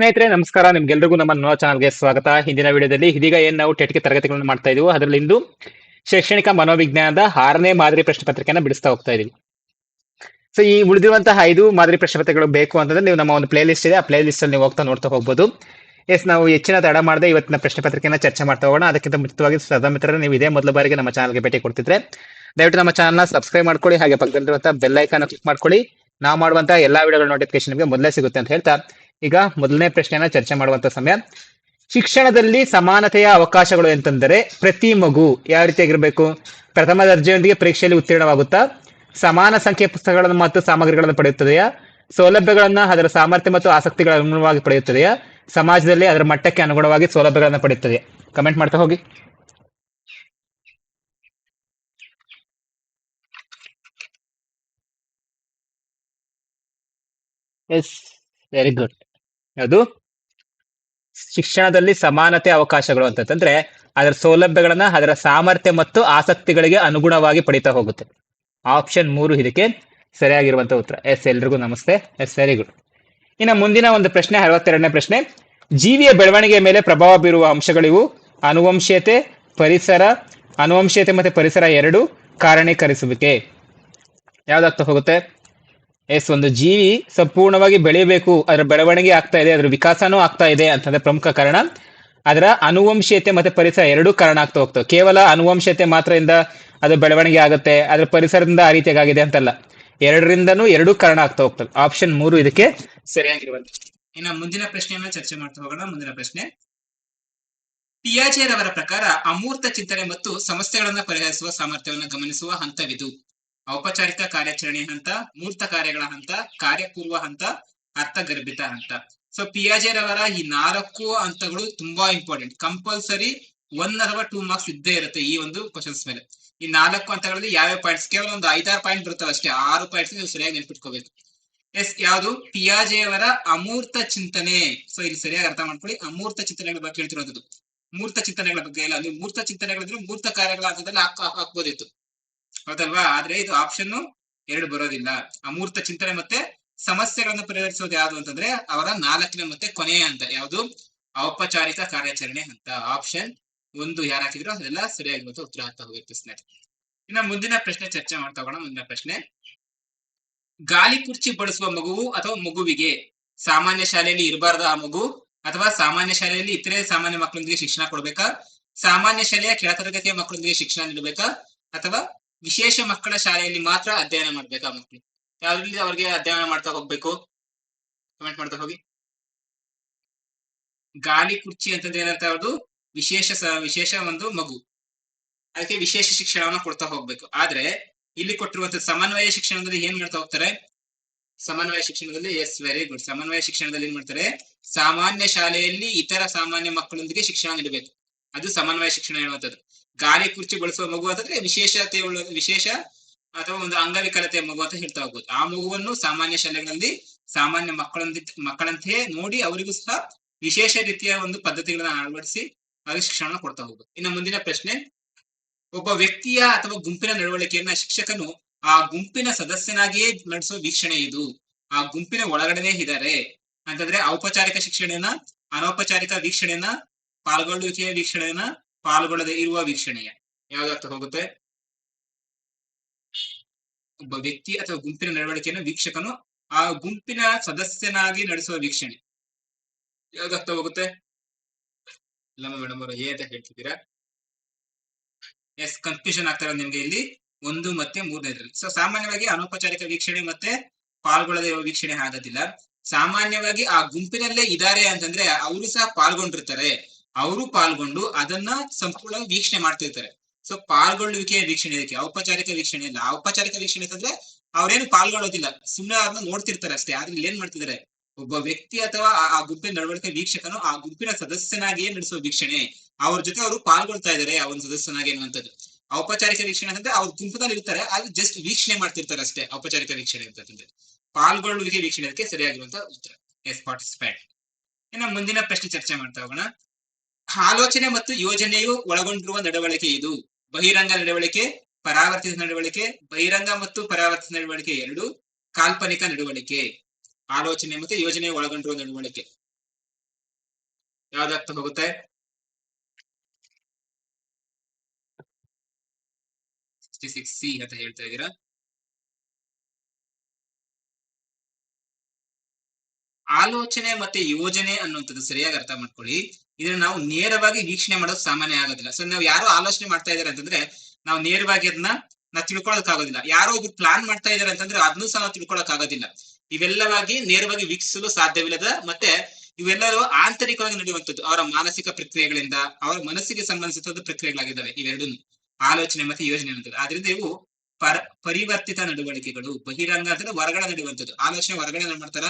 ಸ್ನೇಹಿತರೆ, ನಮಸ್ಕಾರ. ನಿಮ್ಗೆಲ್ರಿಗೂ ನಮ್ಮ ನೋ ಚಾನಲ್ಗೆ ಸ್ವಾಗತ. ಹಿಂದಿನ ವಿಡಿಯೋದಲ್ಲಿ ಇದೀಗ ಏನ್ ನಾವು ಟೆಟ್ಗೆ ತರಗತಿಗಳನ್ನು ಮಾಡ್ತಾ ಇದೀವೋ, ಅದರಲ್ಲಿ ಇಂದು ಶೈಕ್ಷಣಿಕ ಮನೋವಿಜ್ಞಾನದ ಆರನೇ ಮಾದರಿ ಪ್ರಶ್ನೆ ಪತ್ರಿಕೆಯನ್ನು ಬಿಡಿಸ್ತಾ ಹೋಗ್ತಾ ಇದೀವಿ. ಸೊ ಈ ಉಳಿದಿರುವಂತಹ ಐದು ಮಾದರಿ ಪ್ರಶ್ನೆ ಪತ್ರಿಕೆಗಳು ಬೇಕು ಅಂತಂದ್ರೆ ನೀವು ನಮ್ಮ ಒಂದು ಪ್ಲೇ ಲಿಸ್ಟ್ ಇದೆ. ಆ ಪ್ಲೇ ಲಿಸ್ಟ್ ಅಲ್ಲಿ ನೀವು ಹೋಗ್ತಾ ನೋಡ್ತಾ ಹೋಗ್ಬೋದು. ಎಸ್ ನಾವು ಹೆಚ್ಚಿನ ತಡ ಮಾಡದೆ ಇವತ್ತಿನ ಪ್ರಶ್ನೆ ಪತ್ರಿಕೆಯನ್ನು ಚರ್ಚೆ ಮಾಡ್ತಾ ಹೋಗೋಣ. ಅದಕ್ಕಿಂತ ಮುಂಚಿತವಾಗಿ ಸದಾ ಮಿತ್ರರೇ, ನೀವು ಇದೇ ಮೊದಲ ಬಾರಿಗೆ ನಮ್ಮ ಚಾನಲ್ಗೆ ಭೇಟಿ ಕೊಡ್ತಿದ್ರೆ ದಯವಿಟ್ಟು ನಮ್ಮ ಚಾನಲ್ನ ಸಬ್ಸ್ಕ್ರೈಬ್ ಮಾಡ್ಕೊಳ್ಳಿ, ಹಾಗೆ ಪಕ್ಕದಲ್ಲಿರುವಂತಹ ಬೆಲ್ ಐಕಾನ್ ಕ್ಲಿಕ್ ಮಾಡ್ಕೊಳ್ಳಿ. ನಾವು ಮಾಡುವಂತಹ ಎಲ್ಲಾ ವಿಡಿಯೋಗಳ ನೋಟಿಫಿಕೇಶನ್ ನಿಮಗೆ ಮೊದಲೇ ಸಿಗುತ್ತೆ ಅಂತ ಹೇಳ್ತಾ ಈಗ ಮೊದಲನೇ ಪ್ರಶ್ನೆಯನ್ನ ಚರ್ಚೆ ಮಾಡುವಂತ ಸಮಯ. ಶಿಕ್ಷಣದಲ್ಲಿ ಸಮಾನತೆಯ ಅವಕಾಶಗಳು ಎಂತಂದರೆ ಪ್ರತಿ ಮಗು ಯಾವ ರೀತಿಯಾಗಿರ್ಬೇಕು? ಪ್ರಥಮ ದರ್ಜೆಯೊಂದಿಗೆ ಪರೀಕ್ಷೆಯಲ್ಲಿ ಉತ್ತೀರ್ಣವಾಗುತ್ತಾ? ಸಮಾನ ಸಂಖ್ಯೆಯ ಪುಸ್ತಕಗಳನ್ನು ಮತ್ತು ಸಾಮಗ್ರಿಗಳನ್ನು ಪಡೆಯುತ್ತದೆಯಾ? ಸೌಲಭ್ಯಗಳನ್ನ ಅದರ ಸಾಮರ್ಥ್ಯ ಮತ್ತು ಆಸಕ್ತಿಗಳ ಅನುಗುಣವಾಗಿ ಪಡೆಯುತ್ತದೆಯಾ? ಸಮಾಜದಲ್ಲಿ ಅದರ ಮಟ್ಟಕ್ಕೆ ಅನುಗುಣವಾಗಿ ಸೌಲಭ್ಯಗಳನ್ನು ಪಡೆಯುತ್ತದೆ. ಕಮೆಂಟ್ ಮಾಡ್ತಾ ಹೋಗಿ. ಎಸ್ ವೆರಿ ಗುಡ್ ಅದು ಶಿಕ್ಷಣದಲ್ಲಿ ಸಮಾನತೆ ಅವಕಾಶಗಳು ಅಂತಂದ್ರೆ ಅದರ ಸೌಲಭ್ಯಗಳನ್ನ, ಅದರ ಸಾಮರ್ಥ್ಯ ಮತ್ತು ಆಸಕ್ತಿಗಳಿಗೆ ಅನುಗುಣವಾಗಿ ಪಡಿತಾ ಹೋಗುತ್ತೆ. ಆಪ್ಷನ್ ಮೂರು ಇದಕ್ಕೆ ಸರಿಯಾಗಿರುವಂತ ಉತ್ತರ. ಎಸ್, ಎಲ್ರಿಗೂ ನಮಸ್ತೆ. Yes, very good. ಇನ್ನು ಮುಂದಿನ ಒಂದು ಪ್ರಶ್ನೆ, ಅರವತ್ತೆರಡನೇ ಪ್ರಶ್ನೆ. ಜೀವಿಯ ಬೆಳವಣಿಗೆಯ ಮೇಲೆ ಪ್ರಭಾವ ಬೀರುವ ಅಂಶಗಳಿವು ಅನುವಂಶೀಯತೆ, ಪರಿಸರ, ಅನುವಂಶೀಯತೆ ಮತ್ತೆ ಪರಿಸರ ಎರಡು ಕಾರಣೀಕರಿಸುವಿಕೆ. ಯಾವ್ದಾಗ್ತಾ ಹೋಗುತ್ತೆ? ಎಸ್ ಒಂದು ಜೀವಿ ಸಂಪೂರ್ಣವಾಗಿ ಬೆಳೆಯಬೇಕು, ಅದರ ಬೆಳವಣಿಗೆ ಆಗ್ತಾ ಇದೆ, ಅದರ ವಿಕಾಸನೂ ಆಗ್ತಾ ಇದೆ ಅಂತಂದ್ರೆ ಪ್ರಮುಖ ಕಾರಣ. ಅದರ ಅನುವಂಶೀಯತೆ ಮತ್ತೆ ಪರಿಸರ ಎರಡೂ ಕಾರಣ ಆಗ್ತಾ ಹೋಗ್ತವೆ. ಕೇವಲ ಅನುವಂಶೀಯತೆ ಮಾತ್ರದಿಂದ ಅದು ಬೆಳವಣಿಗೆ ಆಗುತ್ತೆ, ಅದರ ಪರಿಸರದಿಂದ ಆ ರೀತಿಯಾಗಿದೆ ಅಂತಲ್ಲ. ಎರಡರಿಂದನೂ ಎರಡೂ ಕಾರಣ ಆಗ್ತಾ ಹೋಗ್ತದೆ ಆಪ್ಷನ್ ಮೂರು ಇದಕ್ಕೆ ಸರಿಯಾಗಿರುವಂತ. ಇನ್ನು ಮುಂದಿನ ಪ್ರಶ್ನೆಯನ್ನ ಚರ್ಚೆ ಮಾಡ್ತಾ ಹೋಗೋಣ. ಮುಂದಿನ ಪ್ರಶ್ನೆ. ಪಿಯಾಜೆರವರ ಪ್ರಕಾರ ಅಮೂರ್ತ ಚಿಂತನೆ ಮತ್ತು ಸಮಸ್ಯೆಗಳನ್ನ ಪರಿಹರಿಸುವ ಸಾಮರ್ಥ್ಯವನ್ನು ಗಮನಿಸುವ ಹಂತವಿದು. ಔಪಚಾರಿಕ ಕಾರ್ಯಾಚರಣೆ ಹಂತ, ಮೂರ್ತ ಕಾರ್ಯಗಳ ಹಂತ, ಕಾರ್ಯಪೂರ್ವ ಹಂತ, ಅರ್ಥಗರ್ಭಿತ ಹಂತ. ಸೊ ಪಿಯಾಜೆರವರ ಈ ನಾಲ್ಕು ಹಂತಗಳು ತುಂಬಾ ಇಂಪಾರ್ಟೆಂಟ್ ಕಂಪಲ್ಸರಿ ಒನ್ ಅಥವಾ ಟೂ ಮಾರ್ಕ್ಸ್ ಇದ್ದೇ ಇರುತ್ತೆ ಈ ಒಂದು ಕ್ವಶನ್ಸ್ ಮೇಲೆ. ಈ ನಾಲ್ಕು ಹಂತಗಳಲ್ಲಿ ಯಾವ ಪಾಯಿಂಟ್ಸ್ ಕೇವಲ ಒಂದು ಐದಾರು ಪಾಯಿಂಟ್ ಬರುತ್ತವೆ ಅಷ್ಟೇ. ಆರು ಪಾಯಿಂಟ್ಸ್ ನೀವು ಸರಿಯಾಗಿ ನೆನ್ಪಿಟ್ಕೋಬೇಕು. ಎಸ್ ಯಾವುದು? ಪಿಯಾಜೆಯವರ ಅಮೂರ್ತ ಚಿಂತನೆ. ಸೊ ಇಲ್ಲಿ ಸರಿಯಾಗಿ ಅರ್ಥ ಮಾಡ್ಕೊಳ್ಳಿ. ಅಮೂರ್ತ ಚಿಂತನೆಗಳ ಬಗ್ಗೆ ಹೇಳ್ತಿರೋದು. ಮೂರ್ತ ಚಿಂತನೆಗಳ ಬಗ್ಗೆ ಇಲ್ಲ. ಅಲ್ಲಿ ಮೂರ್ತ ಚಿಂತನೆಗಳಿದ್ರೆ ಮೂರ್ತ ಕಾರ್ಯಗಳ ಹಂತದಲ್ಲಿ ಹಾಕ್, ಹಾಕ್ಬೋದಿತ್ತು. ಹೌದಲ್ವಾ? ಆದ್ರೆ ಇದು ಆಪ್ಷನ್ ಎರಡು ಬರೋದಿಲ್ಲ. ಅಮೂರ್ತ ಚಿಂತನೆ ಮತ್ತೆ ಸಮಸ್ಯೆಗಳನ್ನು ಪರಿಹರಿಸೋದು ಯಾವುದು ಅಂತಂದ್ರೆ ಅವರ ನಾಲ್ಕನೇ ಮತ್ತೆ ಕೊನೆಯ ಹಂತ. ಯಾವುದು? ಔಪಚಾರಿಕ ಕಾರ್ಯಾಚರಣೆ ಅಂತ ಆಪ್ಷನ್ ಒಂದು ಯಾರು ಹಾಕಿದ್ರು ಅದೆಲ್ಲ ಸರಿಯಾಗಿರುವಂತ ಉತ್ತರ ಆಗ್ತಾ ಹೋಗುತ್ತೆ ಸ್ನೇಹಿತರೆ ಇನ್ನ ಮುಂದಿನ ಪ್ರಶ್ನೆ ಚರ್ಚೆ ಮಾಡ್ತಾ ಹೋಗೋಣ. ಮುಂದಿನ ಪ್ರಶ್ನೆ. ಗಾಲಿ ಕುರ್ಚಿ ಬಳಸುವ ಮಗುವು ಅಥವಾ ಮಗುವಿಗೆ ಸಾಮಾನ್ಯ ಶಾಲೆಯಲ್ಲಿ ಇರಬಾರ್ದ ಆ ಮಗು? ಅಥವಾ ಸಾಮಾನ್ಯ ಶಾಲೆಯಲ್ಲಿ ಇತರೆ ಸಾಮಾನ್ಯ ಮಕ್ಕಳೊಂದಿಗೆ ಶಿಕ್ಷಣ ಕೊಡ್ಬೇಕಾ? ಸಾಮಾನ್ಯ ಶಾಲೆಯ ಕೆಳತರಗತಿಯ ಮಕ್ಕಳೊಂದಿಗೆ ಶಿಕ್ಷಣ ನೀಡಬೇಕಾ? ಅಥವಾ ವಿಶೇಷ ಮಕ್ಕಳ ಶಾಲೆಯಲ್ಲಿ ಮಾತ್ರ ಅಧ್ಯಯನ ಮಾಡ್ಬೇಕಾ ಮಕ್ಕಳು ಯಾವ್ದ್ರಲ್ಲಿ ಅವ್ರಿಗೆ ಅಧ್ಯಯನ ಮಾಡ್ತಾ ಹೋಗ್ಬೇಕು? ಕಮೆಂಟ್ ಮಾಡ್ತಾ ಹೋಗಿ. ಗಾಲಿ ಕುರ್ಚಿ ಅಂತಂದ್ರೆ ಏನಂತ ಅವ್ರದ್ದು ವಿಶೇಷ ವಿಶೇಷ ಒಂದು ಮಗು. ಅದಕ್ಕೆ ವಿಶೇಷ ಶಿಕ್ಷಣವನ್ನ ಕೊಡ್ತಾ ಹೋಗ್ಬೇಕು. ಆದ್ರೆ ಇಲ್ಲಿ ಕೊಟ್ಟಿರುವಂತ ಸಮನ್ವಯ ಶಿಕ್ಷಣದಲ್ಲಿ ಏನ್ ಮಾಡ್ತಾ ಹೋಗ್ತಾರೆ? ಸಮನ್ವಯ ಶಿಕ್ಷಣದಲ್ಲಿ ಎಸ್ ವೆರಿ ಗುಡ್ ಸಮನ್ವಯ ಶಿಕ್ಷಣದಲ್ಲಿ ಏನ್ ಮಾಡ್ತಾರೆ? ಸಾಮಾನ್ಯ ಶಾಲೆಯಲ್ಲಿ ಇತರ ಸಾಮಾನ್ಯ ಮಕ್ಕಳೊಂದಿಗೆ ಶಿಕ್ಷಣ ನೀಡಬೇಕು. ಅದು ಸಮನ್ವಯ ಶಿಕ್ಷಣ ಹೇಳುವಂತದ್ದು ಗಾಲಿ ಕುರ್ಚಿ ಬಳಸುವ ಮಗು ಅಂತಂದ್ರೆ ವಿಶೇಷತೆ ವಿಶೇಷ ಅಥವಾ ಒಂದು ಅಂಗವಿಕಲತೆಯ ಮಗು ಅಂತ ಹೇಳ್ತಾ ಹೋಗ್ಬೋದು. ಆ ಮಗುವನ್ನು ಸಾಮಾನ್ಯ ಶಾಲೆಗಳಲ್ಲಿ ಸಾಮಾನ್ಯ ಮಕ್ಕಳೊಂದಿ, ಮಕ್ಕಳಂತೆಯೇ ನೋಡಿ ಅವರಿಗೂ ಸಹ ವಿಶೇಷ ರೀತಿಯ ಒಂದು ಪದ್ಧತಿಗಳನ್ನ ಅಳವಡಿಸಿ ಅವ್ರಿಗೆ ಶಿಕ್ಷಣ ಕೊಡ್ತಾ ಹೋಗ್ಬೋದು. ಇನ್ನು ಮುಂದಿನ ಪ್ರಶ್ನೆ, ಒಬ್ಬ ವ್ಯಕ್ತಿಯ ಅಥವಾ ಗುಂಪಿನ ನಡವಳಿಕೆಯನ್ನ ಶಿಕ್ಷಕನು ಆ ಗುಂಪಿನ ಸದಸ್ಯನಾಗಿಯೇ ನಡೆಸುವ ವೀಕ್ಷಣೆ ಇದು. ಆ ಗುಂಪಿನ ಒಳಗಡೆನೆ ಇದ್ದಾರೆ ಅಂತಂದ್ರೆ ಔಪಚಾರಿಕ ಶಿಕ್ಷಣನ ಅನೌಪಚಾರಿಕ ವೀಕ್ಷಣೆಯನ್ನ, ಪಾಲ್ಗೊಳ್ಳುವಿಕೆಯ ವೀಕ್ಷಣೆಯನ್ನ ಪಾಲ್ಗೊಳ್ಳದೆ ಇರುವ ವೀಕ್ಷಣೆಯ. ಯಾವ್ದಾಗ್ತ ಹೋಗುತ್ತೆ? ಒಬ್ಬ ವ್ಯಕ್ತಿ ಅಥವಾ ಗುಂಪಿನ ನಡವಳಿಕೆಯನ್ನು ವೀಕ್ಷಕನು ಆ ಗುಂಪಿನ ಸದಸ್ಯನಾಗಿ ನಡೆಸುವ ವೀಕ್ಷಣೆ. ಯಾವ್ದಾಗ್ತ ಹೋಗುತ್ತೆ? ಇಲ್ಲ ಮೇಡಮ್ ಅವರು, ಏ ಅಂತ ಹೇಳ್ತಿದ್ದೀರಾ? ಎಸ್ ಕನ್ಫ್ಯೂಷನ್ ಆಗ್ತಾರೆ ನಿಮ್ಗೆ ಇಲ್ಲಿ. ಒಂದು ಮತ್ತೆ ಮೂರನೇದ್ರಲ್ಲಿ ಸೊ ಸಾಮಾನ್ಯವಾಗಿ ಅನೌಪಚಾರಿಕ ವೀಕ್ಷಣೆ ಮತ್ತೆ ಪಾಲ್ಗೊಳ್ಳದೆ ವೀಕ್ಷಣೆ ಆಗೋದಿಲ್ಲ. ಸಾಮಾನ್ಯವಾಗಿ ಆ ಗುಂಪಿನಲ್ಲೇ ಇದ್ದಾರೆ ಅಂತಂದ್ರೆ, ಅವರು ಸಹ ಪಾಲ್ಗೊಂಡಿರ್ತಾರೆ. ಅವರು ಪಾಲ್ಗೊಂಡು ಅದನ್ನ ಸಂಪೂರ್ಣವಾಗಿ ವೀಕ್ಷಣೆ ಮಾಡ್ತಿರ್ತಾರೆ ಸೊ ಪಾಲ್ಗೊಳ್ಳುವಿಕೆ ವೀಕ್ಷಣೆ ಇದಕ್ಕೆ, ಔಪಚಾರಿಕ ವೀಕ್ಷಣೆ ಇಲ್ಲ. ಔಪಚಾರಿಕ ವೀಕ್ಷಣೆ ಅಂತಂದ್ರೆ ಅವ್ರೇನು ಪಾಲ್ಗೊಳ್ಳೋದಿಲ್ಲ. ಸುಮ್ಮನೆ ಅದನ್ನ ನೋಡ್ತಿರ್ತಾರೆ ಅಷ್ಟೇ. ಆದ್ರೆ ಏನ್ ಮಾಡ್ತಿದ್ದಾರೆ? ಒಬ್ಬ ವ್ಯಕ್ತಿ ಅಥವಾ ಆ- ಗುಂಪಿನ ನಡವಳಿಕೆ ವೀಕ್ಷಕನು ಆ ಗುಂಪಿನ ಸದಸ್ಯನಾಗಿಯೇ ನಡೆಸುವ ವೀಕ್ಷಣೆ. ಅವ್ರ ಜೊತೆ ಅವರು ಪಾಲ್ಗೊಳ್ತಾ ಆ ಒಂದು ಸದಸ್ಯನಾಗಿ ಅನ್ನುವಂಥದ್ದು. ಔಪಚಾರಿಕ ವೀಕ್ಷಣೆ ಅಂತಂದ್ರೆ ಅವ್ರ ಗುಂಪದಲ್ಲಿ ಇರ್ತಾರೆ, ಆದ್ರೆ ಜಸ್ಟ್ ವೀಕ್ಷಣೆ ಮಾಡ್ತಿರ್ತಾರೆ ಅಷ್ಟೇ, ಔಪಚಾರಿಕ ವೀಕ್ಷಣೆ ಅಂತಂದ್ರೆ. ಪಾಲ್ಗೊಳ್ಳುವಿಕೆ ವೀಕ್ಷಣೆ ಅದಕ್ಕೆ ಸರಿಯಾಗಿರುವಂತ ಉತ್ತರ. ಎಸ್ ಪಾರ್ಟಿಸಿಪೇಟ್ ಇನ್ನ ಮುಂದಿನ ಪ್ರಶ್ನೆ ಚರ್ಚೆ ಮಾಡ್ತಾ ಹೋಗೋಣ. ಆಲೋಚನೆ ಮತ್ತು ಯೋಜನೆಯು ಒಳಗೊಂಡಿರುವ ನಡವಳಿಕೆ ಇದು. ಬಹಿರಂಗ ನಡವಳಿಕೆ, ಪರಾವರ್ತಿತ ನಡವಳಿಕೆ, ಬಹಿರಂಗ ಮತ್ತು ಪರಾವರ್ತಿತ ನಡವಳಿಕೆ ಎರಡು, ಕಾಲ್ಪನಿಕ ನಡವಳಿಕೆ. ಆಲೋಚನೆ ಮತ್ತು ಯೋಜನೆ ಒಳಗೊಂಡಿರುವ ನಡವಳಿಕೆ. ಯಾವ್ದಾಗ್ತಾ ಹೋಗುತ್ತೆ? ಸಿಕ್ಸ್ ಸಿ ಅಂತ ಹೇಳ್ತಾ ಇದ್ದೀರಾ? ಆಲೋಚನೆ ಮತ್ತೆ ಯೋಜನೆ ಅನ್ನುವಂಥದ್ದು ಸರಿಯಾಗಿ ಅರ್ಥ ಮಾಡ್ಕೊಳ್ಳಿ. ಇದನ್ನ ನಾವು ನೇರವಾಗಿ ವೀಕ್ಷಣೆ ಮಾಡೋದು ಸಾಮಾನ್ಯ ಆಗೋದಿಲ್ಲ. ಸೊ ನಾವು ಯಾರು ಆಲೋಚನೆ ಮಾಡ್ತಾ ಇದಾರೆ ಅಂತಂದ್ರೆ, ನಾವು ನೇರವಾಗಿ ಅದನ್ನ ನಾವು ತಿಳ್ಕೊಳಕ್ ಆಗೋದಿಲ್ಲ ಯಾರೋ ಒಬ್ರು ಪ್ಲಾನ್ ಮಾಡ್ತಾ ಇದಾರೆ ಅಂತಂದ್ರೆ, ಅದನ್ನು ಸಹ ನಾವು ತಿಳ್ಕೊಳಕ್ ಆಗೋದಿಲ್ಲ ಇವೆಲ್ಲವಾಗಿ ನೇರವಾಗಿ ವೀಕ್ಷಿಸಲು ಸಾಧ್ಯವಿಲ್ಲದ ಮತ್ತೆ ಇವೆಲ್ಲರೂ ಆಂತರಿಕವಾಗಿ ನಡೆಯುವಂಥದ್ದು. ಅವರ ಮಾನಸಿಕ ಪ್ರಕ್ರಿಯೆಗಳಿಂದ, ಅವರ ಮನಸ್ಸಿಗೆ ಸಂಬಂಧಿಸಿದ ಪ್ರಕ್ರಿಯೆಗಳಾಗಿದ್ದಾವೆ ಇವೆರಡೂ ಆಲೋಚನೆ ಮತ್ತೆ ಯೋಜನೆ ಅನ್ನೋದು. ಆದ್ರಿಂದ ಇವು ಪರ, ಪರಿವರ್ತಿತ ನಡವಳಿಕೆಗಳು ಬಹಿರಂಗ ಅಂತಂದ್ರೆ ಹೊರಗಡೆ ನಡೆಯುವಂಥದ್ದು. ಆಲೋಚನೆ ಹೊರಗಡೆ ಮಾಡ್ತಾರ?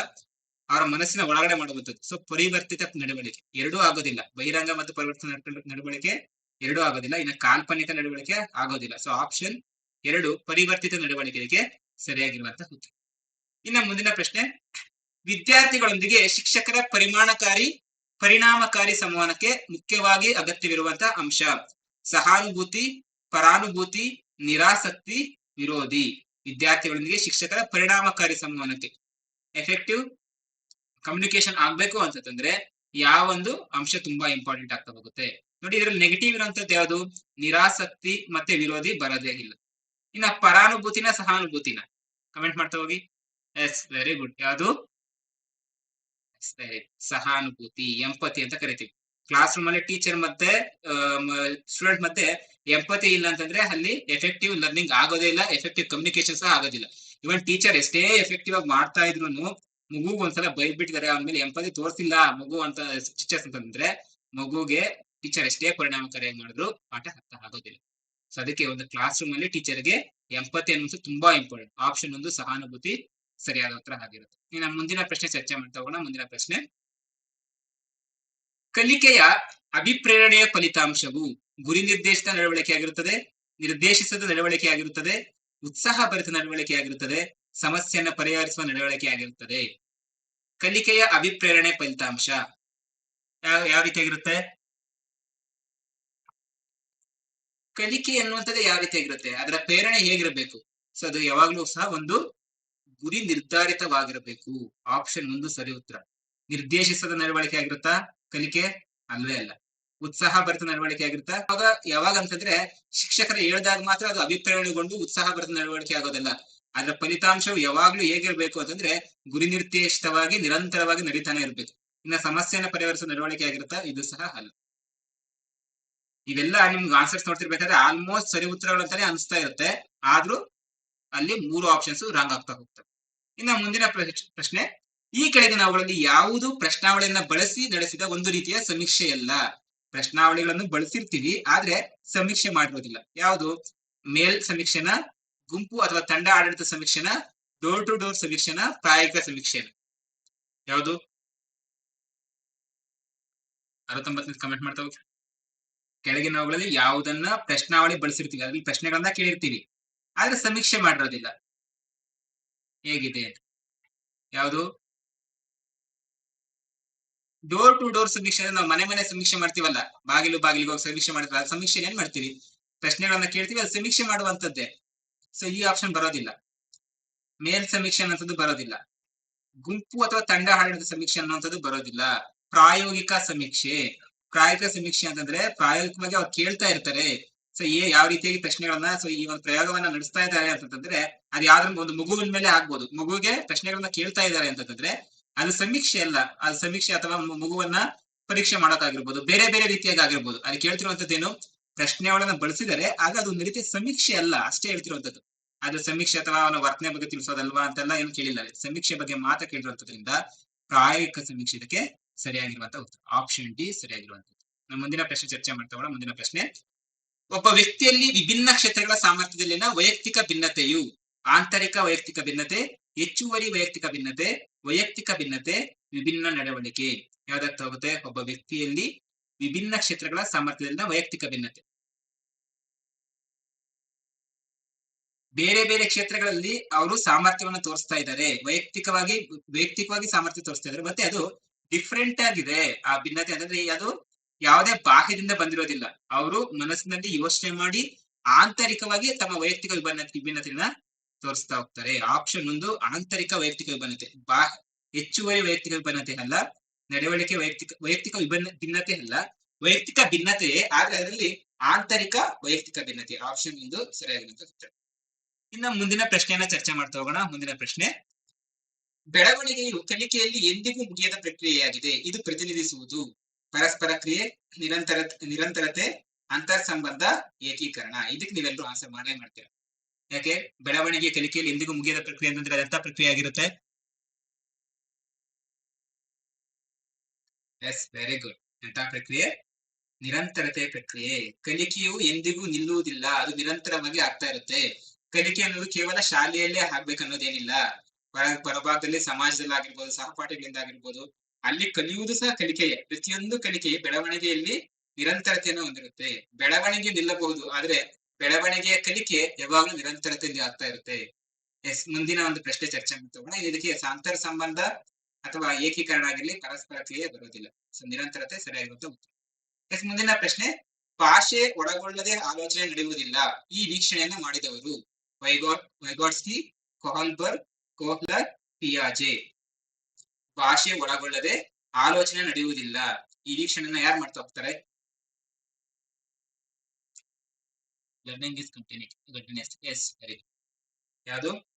ಅವರ ಮನಸ್ಸಿನ ಒಳಗಡೆ ಮಾಡುವಂಥದ್ದು. ಸೊ ಪರಿವರ್ತಿತ ನಡವಳಿಕೆ. ಎರಡೂ ಆಗೋದಿಲ್ಲ. ಬಹಿರಂಗ ಮತ್ತು ಪರಿವರ್ತಿತ ನಡವಳಿಕೆ ಎರಡೂ ಆಗೋದಿಲ್ಲ. ಇನ್ನು ಕಾಲ್ಪನಿಕ ನಡವಳಿಕೆ ಆಗೋದಿಲ್ಲ. ಸೊ ಆಪ್ಷನ್ ಎರಡು, ಪರಿವರ್ತಿತ ನಡವಳಿಕೆಗೆ ಸರಿಯಾಗಿರುವಂತಹ ಉತ್ತರ. ಇನ್ನ ಮುಂದಿನ ಪ್ರಶ್ನೆ. ವಿದ್ಯಾರ್ಥಿಗಳೊಂದಿಗೆ ಶಿಕ್ಷಕರ ಪರಿಮಾಣಕಾರಿ, ಪರಿಣಾಮಕಾರಿ ಸಂವಹನಕ್ಕೆ ಮುಖ್ಯವಾಗಿ ಅಗತ್ಯವಿರುವಂತಹ ಅಂಶ. ಸಹಾನುಭೂತಿ, ಪರಾನುಭೂತಿ, ನಿರಾಸಕ್ತಿ, ವಿರೋಧಿ. ವಿದ್ಯಾರ್ಥಿಗಳೊಂದಿಗೆ ಶಿಕ್ಷಕರ ಪರಿಣಾಮಕಾರಿ ಸಂವಹನಕ್ಕೆ. ಎಫೆಕ್ಟಿವ್ ಕಮ್ಯುನಿಕೇಶನ್ ಆಗ್ಬೇಕು ಅಂತಂದ್ರೆ ಯಾವ ಒಂದು ಅಂಶ ತುಂಬಾ ಇಂಪಾರ್ಟೆಂಟ್ ಆಗ್ತಾ ಹೋಗುತ್ತೆ. ನೋಡಿ ಇದ್ರಲ್ಲಿ ನೆಗೆಟಿವ್ ಇರುವಂತದ್ದು ಯಾವುದು? ನಿರಾಸಕ್ತಿ ಮತ್ತೆ ವಿರೋಧಿ ಬರದೇ ಇಲ್ಲ. ಇನ್ನ ಪರಾನುಭೂತಿನ ಸಹಾನುಭೂತಿನ. ಕಮೆಂಟ್ ಮಾಡ್ತಾ ಹೋಗಿ. ಎಸ್ ವೆರಿ ಗುಡ್ ಯಾವುದು? ಸರಿ ಸಹಾನುಭೂತಿ ಎಂಪತಿ ಅಂತ ಕರಿತೀವಿ. ಕ್ಲಾಸ್ ರೂಮ್ ಅಲ್ಲಿ ಟೀಚರ್ ಮತ್ತೆ ಸ್ಟೂಡೆಂಟ್ ಮತ್ತೆ ಎಂಪತಿ ಇಲ್ಲ ಅಂತಂದ್ರೆ ಅಲ್ಲಿ ಎಫೆಕ್ಟಿವ್ ಲರ್ನಿಂಗ್ ಆಗೋದೇ ಇಲ್ಲ ಎಫೆಕ್ಟಿವ್ ಕಮ್ಯುನಿಕೇಶನ್ ಸಹ ಆಗೋದಿಲ್ಲ. ಇವನ್ ಟೀಚರ್ ಎಷ್ಟೇ ಎಫೆಕ್ಟಿವ್ ಆಗಿ ಮಾಡ್ತಾ ಇದ್ರು ಮಗುಗ್ ಒಂದ್ಸಲ ಬೈದ್ಬಿಟ್ಟಿದ್ದಾರೆ ಅವನ ಮೇಲೆ ಎಂಪತಿ ತೋರಿಸಿಲ್ಲ ಮಗು ಅಂತ ಟೀಚರ್ಸ್ ಅಂತಂದ್ರೆ, ಮಗುಗೆ ಟೀಚರ್ ಎಷ್ಟೇ ಪರಿಣಾಮಕಾರಿಯಾಗಿ ಮಾಡಿದ್ರು ಪಾಠ ಅರ್ಥ ಆಗೋದಿಲ್ಲ. ಸೊ ಅದಕ್ಕೆ ಒಂದು ಕ್ಲಾಸ್ ರೂಮ್ ಅಲ್ಲಿ ಟೀಚರ್ಗೆ ಎಂಪತಿ ಅನ್ನೋದು ತುಂಬಾ ಇಂಪಾರ್ಟೆಂಟ್ ಆಪ್ಷನ್ ಒಂದು ಸಹಾನುಭೂತಿ ಸರಿಯಾದ ಉತ್ತರ ಆಗಿರುತ್ತೆ. ಇನ್ನು ಮುಂದಿನ ಪ್ರಶ್ನೆ ಚರ್ಚೆ ಮಾಡ್ತಾ ಹೋಗೋಣ. ಮುಂದಿನ ಪ್ರಶ್ನೆ. ಕಲಿಕೆಯ ಅಭಿಪ್ರೇರಣೆಯ ಫಲಿತಾಂಶವು ಗುರಿ ನಿರ್ದೇಶಿತ ನಡವಳಿಕೆ ಆಗಿರುತ್ತದೆ, ನಿರ್ದೇಶಿಸದ ನಡವಳಿಕೆ ಆಗಿರುತ್ತದೆ ಉತ್ಸಾಹ ಭರಿತ ನಡವಳಿಕೆ ಆಗಿರುತ್ತದೆ ಸಮಸ್ಯೆಯನ್ನು ಪರಿಹರಿಸುವ ನಡವಳಿಕೆ ಆಗಿರುತ್ತದೆ. ಕಲಿಕೆಯ ಅಭಿಪ್ರೇರಣೆ ಫಲಿತಾಂಶ. ಯಾವ ಯಾವ ರೀತಿಯಾಗಿರುತ್ತೆ ಕಲಿಕೆ ಎನ್ನುವಂಥದ್ದು ಯಾವ ರೀತಿಯಾಗಿರುತ್ತೆ ಅದರ ಪ್ರೇರಣೆ ಹೇಗಿರಬೇಕು? ಸೊ, ಅದು ಯಾವಾಗ್ಲೂ ಸಹ ಒಂದು ಗುರಿ ನಿರ್ಧಾರಿತವಾಗಿರಬೇಕು. ಆಪ್ಷನ್ ಒಂದು ಸರಿ ಉತ್ತರ. ನಿರ್ದೇಶಿಸದ ನಡವಳಿಕೆ ಆಗಿರುತ್ತಾ? ಕಲಿಕೆ? ಅಲ್ವೇ ಅಲ್ಲ. ಉತ್ಸಾಹ ಭರಿತ ನಡವಳಿಕೆ ಆಗಿರುತ್ತಾ? ಅವಾಗ ಯಾವಾಗ ಅಂತಂದ್ರೆ ಶಿಕ್ಷಕರು ಹೇಳಿದಾಗ ಮಾತ್ರ ಅದು ಅಭಿಪ್ರೇರಣೆಗೊಂಡು ಉತ್ಸಾಹ ಭರಿತ ನಡವಳಿಕೆ ಆಗೋದಿಲ್ಲ. ಅದರ ಫಲಿತಾಂಶವು ಯಾವಾಗ್ಲೂ ಹೇಗಿರ್ಬೇಕು ಅಂತಂದ್ರೆ ಗುರಿ ನಿರ್ದೇಶಿತವಾಗಿ ನಿರಂತರವಾಗಿ ನಡೀತಾನೆ ಇರ್ಬೇಕು. ಇನ್ನ ಸಮಸ್ಯೆಯನ್ನ ಪರಿಹರಿಸುವ ನಡವಳಿಕೆ ಆಗಿರುತ್ತಾ ಇದು ಸಹ ಅಲ್ಲ. ಇವೆಲ್ಲ ನಿಮ್ಗೆ ಆನ್ಸರ್ಸ್ ನೋಡ್ತಿರ್ಬೇಕಾದ್ರೆ ಆಲ್ಮೋಸ್ಟ್ ಸರಿ ಉತ್ತರಗಳು ಅಂತಾನೆ ಅನಿಸ್ತಾ ಇರುತ್ತೆ. ಆದ್ರೂ ಅಲ್ಲಿ ಮೂರು ಆಪ್ಷನ್ಸ್ ರಾಂಗ್ ಆಗ್ತಾ ಹೋಗ್ತವೆ. ಇನ್ನ ಮುಂದಿನ ಪ್ರಶ್ನೆ, ಈ ಕೆಳಗಿನವುಗಳಲ್ಲಿ ಯಾವುದು ಪ್ರಶ್ನಾವಳಿಯನ್ನ ಬಳಸಿ ನಡೆಸಿದ ಒಂದು ರೀತಿಯ ಸಮೀಕ್ಷೆಯಲ್ಲ ಪ್ರಶ್ನಾವಳಿಗಳನ್ನು ಬಳಸಿರ್ತೀವಿ, ಆದ್ರೆ ಸಮೀಕ್ಷೆ ಮಾಡಿರೋದಿಲ್ಲ ಯಾವುದು? ಮೇಲ್ ಸಮೀಕ್ಷೆನ ಗುಂಪು ಅಥವಾ ತಂಡ ಆಡಳಿತ ಸಮೀಕ್ಷೆನ ಡೋರ್ ಟು ಡೋರ್ ಸಮೀಕ್ಷೆನ, ಪ್ರಾಯೋಗಿಕ ಸಮೀಕ್ಷೆನ. ಯಾವುದು? ಅರವತ್ತೊಂಬತ್ತನೇ ಕಮೆಂಟ್ ಮಾಡ್ತಾ ಹೋಗಿ. ಕೆಳಗಿನವುಗಳಲ್ಲಿ ಯಾವುದನ್ನ ಪ್ರಶ್ನಾವಳಿ ಬಳಸಿರ್ತೀವಿ. ಅದ್ರಲ್ಲಿ ಪ್ರಶ್ನೆಗಳನ್ನ ಕೇಳಿರ್ತೀವಿ. ಆದ್ರೆ ಸಮೀಕ್ಷೆ ಮಾಡಿರೋದಿಲ್ಲ. ಹೇಗಿದೆ ಯಾವುದು? ಡೋರ್ ಟು ಡೋರ್ ಸಮೀಕ್ಷೆ ನಾವು ಮನೆ ಮನೆ ಸಮೀಕ್ಷೆ ಮಾಡ್ತೀವಲ್ಲ. ಬಾಗಿಲು ಬಾಗಿಲಿಗೆ ಹೋಗಿ ಸಮೀಕ್ಷೆ ಮಾಡ್ತೀವಿ ಸಮೀಕ್ಷೆ ಏನ್ ಮಾಡ್ತೀವಿ? ಪ್ರಶ್ನೆಗಳನ್ನ ಕೇಳ್ತೀವಿ. ಅದು ಸಮೀಕ್ಷೆ ಮಾಡುವಂತದ್ದೇ. ಸೊ ಈ ಆಪ್ಷನ್ ಬರೋದಿಲ್ಲ. ಮೇಲ್ ಸಮೀಕ್ಷೆ ಅನ್ನೋಂಥದ್ದು ಬರೋದಿಲ್ಲ. ಗುಂಪು ಅಥವಾ ತಂಡ ಆಡಳಿತ ಸಮೀಕ್ಷೆ ಅನ್ನೋದು ಬರೋದಿಲ್ಲ. ಪ್ರಾಯೋಗಿಕ ಸಮೀಕ್ಷೆ. ಪ್ರಾಯೋಗಿಕ ಸಮೀಕ್ಷೆ ಅಂತಂದ್ರೆ ಪ್ರಾಯೋಗಿಕವಾಗಿ ಅವ್ರು ಕೇಳ್ತಾ ಇರ್ತಾರೆ. ಸೊ ಏ ಯಾವ ರೀತಿಯಾಗಿ ಪ್ರಶ್ನೆಗಳನ್ನ ಸೊ ಈ ಒಂದು ಪ್ರಯೋಗವನ್ನ ನಡೆಸ್ತಾ ಇದ್ದಾರೆ ಅಂತಂದ್ರೆ ಅದು ಯಾವ್ದ್ರ ಒಂದು ಮಗುವಿನ ಮೇಲೆ ಆಗ್ಬೋದು. ಮಗುವಿಗೆ ಪ್ರಶ್ನೆಗಳನ್ನ ಕೇಳ್ತಾ ಇದ್ದಾರೆ ಅಂತಂದ್ರೆ ಅದು ಸಮೀಕ್ಷೆ ಅಲ್ಲ. ಅದು ಸಮೀಕ್ಷೆ ಅಥವಾ ಮಗುವನ್ನ ಪರೀಕ್ಷೆ ಮಾಡೋಕ್ಕಾಗಿರ್ಬೋದು. ಬೇರೆ ಬೇರೆ ರೀತಿಯಾಗಿ ಆಗಿರ್ಬೋದು. ಅಲ್ಲಿ ಕೇಳ್ತಿರುವಂತದ್ದೇನು ಪ್ರಶ್ನೆಗಳನ್ನ ಬಳಸಿದರೆ ಆಗ ಅದು ಒಂದು ರೀತಿ ಸಮೀಕ್ಷೆ ಅಲ್ಲ, ಅಷ್ಟೇ ಹೇಳ್ತಿರುವಂತದ್ದು ಆದ್ರೆ ಸಮೀಕ್ಷೆ ಅಥವಾ ಅವನ ವರ್ತನೆ ಬಗ್ಗೆ ತಿಳಿಸೋದಲ್ವಾ ಅಂತೆಲ್ಲ ಏನು ಕೇಳಿಲ್ಲ ಸಮೀಕ್ಷೆ ಬಗ್ಗೆ ಮಾತ್ರ ಕೇಳಿರುವಂತದ್ರಿಂದ ಪ್ರಾಯೋಗಿಕ ಸಮೀಕ್ಷೆ ಇದಕ್ಕೆ ಸರಿಯಾಗಿರುವಂತ ಉತ್ತರ. ಆಪ್ಷನ್ ಡಿ ಸರಿಯಾಗಿರುವಂತದ್ದು ನಮ್ಮ ಮುಂದಿನ ಪ್ರಶ್ನೆ ಚರ್ಚೆ ಮಾಡ್ತಾ ಮುಂದಿನ ಪ್ರಶ್ನೆ. ಒಬ್ಬ ವ್ಯಕ್ತಿಯಲ್ಲಿ ವಿಭಿನ್ನ ಕ್ಷೇತ್ರಗಳ ಸಾಮರ್ಥ್ಯದಲ್ಲಿನ ವೈಯಕ್ತಿಕ ಭಿನ್ನತೆಯು ಆಂತರಿಕ ವೈಯಕ್ತಿಕ ಭಿನ್ನತೆ, ಹೆಚ್ಚುವರಿ ವೈಯಕ್ತಿಕ ಭಿನ್ನತೆ ವೈಯಕ್ತಿಕ ಭಿನ್ನತೆ, ವಿಭಿನ್ನ ನಡವಳಿಕೆ. ಯಾವ್ದಾಗ್ತಾ ಹೋಗುತ್ತೆ ಒಬ್ಬ ವ್ಯಕ್ತಿಯಲ್ಲಿ ವಿಭಿನ್ನ ಕ್ಷೇತ್ರಗಳ ಸಾಮರ್ಥ್ಯದಲ್ಲಿನ ವೈಯಕ್ತಿಕ ಭಿನ್ನತೆ. ಬೇರೆ ಬೇರೆ ಕ್ಷೇತ್ರಗಳಲ್ಲಿ ಅವರು ಸಾಮರ್ಥ್ಯವನ್ನು ತೋರಿಸ್ತಾ ಇದ್ದಾರೆ. ವೈಯಕ್ತಿಕವಾಗಿ ವೈಯಕ್ತಿಕವಾಗಿ ಸಾಮರ್ಥ್ಯ ತೋರಿಸ್ತಾ ಇದ್ದಾರೆ. ಮತ್ತೆ ಅದು ಡಿಫ್ರೆಂಟ್ ಆಗಿದೆ. ಆ ಭಿನ್ನತೆ ಅಂದ್ರೆ ಅದು ಯಾವುದೇ ಬಾಹ್ಯದಿಂದ ಬಂದಿರೋದಿಲ್ಲ. ಅವರು ಮನಸ್ಸಿನಲ್ಲಿ ಯೋಚನೆ ಮಾಡಿ ಆಂತರಿಕವಾಗಿ ತಮ್ಮ ವೈಯಕ್ತಿಕ ವಿಭಿನ್ನ, ವಿಭಿನ್ನತೆಯನ್ನ ತೋರಿಸ್ತಾ ಹೋಗ್ತಾರೆ. ಆಪ್ಷನ್ ಒಂದು ಆಂತರಿಕ ವೈಯಕ್ತಿಕ ವಿಭಿನ್ನತೆ. ಬಾ ಹೆಚ್ಚುವರಿ ವೈಯಕ್ತಿಕ ವಿಭಿನ್ನತೆ ಅಲ್ಲ. ನಡವಳಿಕೆ ವೈಯಕ್ತಿಕ ವೈಯಕ್ತಿಕ ವಿಭಿನ್ನ, ಭಿನ್ನತೆ ಅಲ್ಲ. ವೈಯಕ್ತಿಕ ಭಿನ್ನತೆ ಆದ್ರೆ ಅದರಲ್ಲಿ ಆಂತರಿಕ ವೈಯಕ್ತಿಕ ಭಿನ್ನತೆ. ಆಪ್ಷನ್ ಒಂದು ಸರಿಯಾಗಿರುತ್ತೆ ಇನ್ನ ಮುಂದಿನ ಪ್ರಶ್ನೆಯನ್ನ ಚರ್ಚೆ ಮಾಡ್ತಾ ಹೋಗೋಣ, ಮುಂದಿನ ಪ್ರಶ್ನೆ. ಬೆಳವಣಿಗೆಯು ಕಲಿಕೆಯಲ್ಲಿ ಎಂದಿಗೂ ಮುಗಿಯದ ಪ್ರಕ್ರಿಯೆಯಾಗಿದೆ. ಇದು ಪ್ರತಿನಿಧಿಸುವುದು. ಪರಸ್ಪರ ಕ್ರಿಯೆ, ನಿರಂತರ, ನಿರಂತರತೆ ಅಂತರ್ ಸಂಬಂಧ ಏಕೀಕರಣ. ಇದಕ್ಕೆ ನೀವೆಲ್ಲರೂ ಆನ್ಸರ್ ಮಾಡೇ ಮಾಡ್ತೀರಾ? ಯಾಕೆ? ಬೆಳವಣಿಗೆ ಕಲಿಕೆಯಲ್ಲಿ ಎಂದಿಗೂ ಮುಗಿಯದ ಪ್ರಕ್ರಿಯೆ ಅಂತಂದ್ರೆ ಅದೆಂತ ಪ್ರಕ್ರಿಯೆ ಆಗಿರುತ್ತೆ? ಎಸ್ ವೆರಿ ಗುಡ್ ಎಂತ ಪ್ರಕ್ರಿಯೆ? ನಿರಂತರತೆ ಪ್ರಕ್ರಿಯೆ. ಕಲಿಕೆಯು ಎಂದಿಗೂ ನಿಲ್ಲುವುದಿಲ್ಲ. ಅದು ನಿರಂತರವಾಗಿ ಆಗ್ತಾ ಇರುತ್ತೆ. ಕಲಿಕೆ ಅನ್ನೋದು ಕೇವಲ ಶಾಲೆಯಲ್ಲೇ ಆಗ್ಬೇಕು ಅನ್ನೋದೇನಿಲ್ಲ ಹೊರ, ಹೊರಭಾಗದಲ್ಲಿ ಸಮಾಜದಲ್ಲಿ ಆಗಿರ್ಬೋದು ಸಹಪಾಠಿಗಳಿಂದ ಆಗಿರ್ಬೋದು ಅಲ್ಲಿ ಕಲಿಯುವುದು ಸಹ ಕಲಿಕೆಯೇ. ಪ್ರತಿಯೊಂದು ಕಲಿಕೆ ಬೆಳವಣಿಗೆಯಲ್ಲಿ ನಿರಂತರತೆಯನ್ನು ಹೊಂದಿರುತ್ತೆ. ಬೆಳವಣಿಗೆ ನಿಲ್ಲಬಹುದು, ಆದ್ರೆ ಬೆಳವಣಿಗೆಯ ಕಲಿಕೆ ಯಾವಾಗಲೂ ನಿರಂತರತೆಯಲ್ಲಿ ಆಗ್ತಾ ಇರುತ್ತೆ. ಎಸ್, ಮುಂದಿನ ಒಂದು ಪ್ರಶ್ನೆ ಚರ್ಚೆ ಮಾಡೋಣ ಇದಕ್ಕೆ ಸಾಂತರ ಸಂಬಂಧ ಅಥವಾ ಏಕೀಕರಣ ಆಗಿರ್ಲಿ, ಪರಸ್ಪರ ಕ್ರಿಯೆ ಬರೋದಿಲ್ಲ. ಸೊ ನಿರಂತರತೆ ಸರಿಯಾಗಿರುವಂತ ಉತ್ತರ. ಎಸ್, ಮುಂದಿನ ಪ್ರಶ್ನೆ, ಭಾಷೆ ಒಳಗೊಳ್ಳದೆ ಆಲೋಚನೆ ನಡೆಯುವುದಿಲ್ಲ. ಈ ವೀಕ್ಷಣೆಯನ್ನ ಮಾಡಿದವರು ವೈಗಾಟ್ಸ್ಕಿ ಕೊಹಲ್ಬರ್ಗ್ ಕೋಹ್ಲರ್ ಪಿಯಾಜೆ ಭಾಷೆ ಒಳಗೊಳ್ಳದೆ ಆಲೋಚನೆ ನಡೆಯುವುದಿಲ್ಲ. ಈ ವೀಕ್ಷಣೆನ ಯಾರು ಮಾಡ್ತಾ ಹೋಗ್ತಾರೆ? Learning is continuous yes very ಯಾವುದು?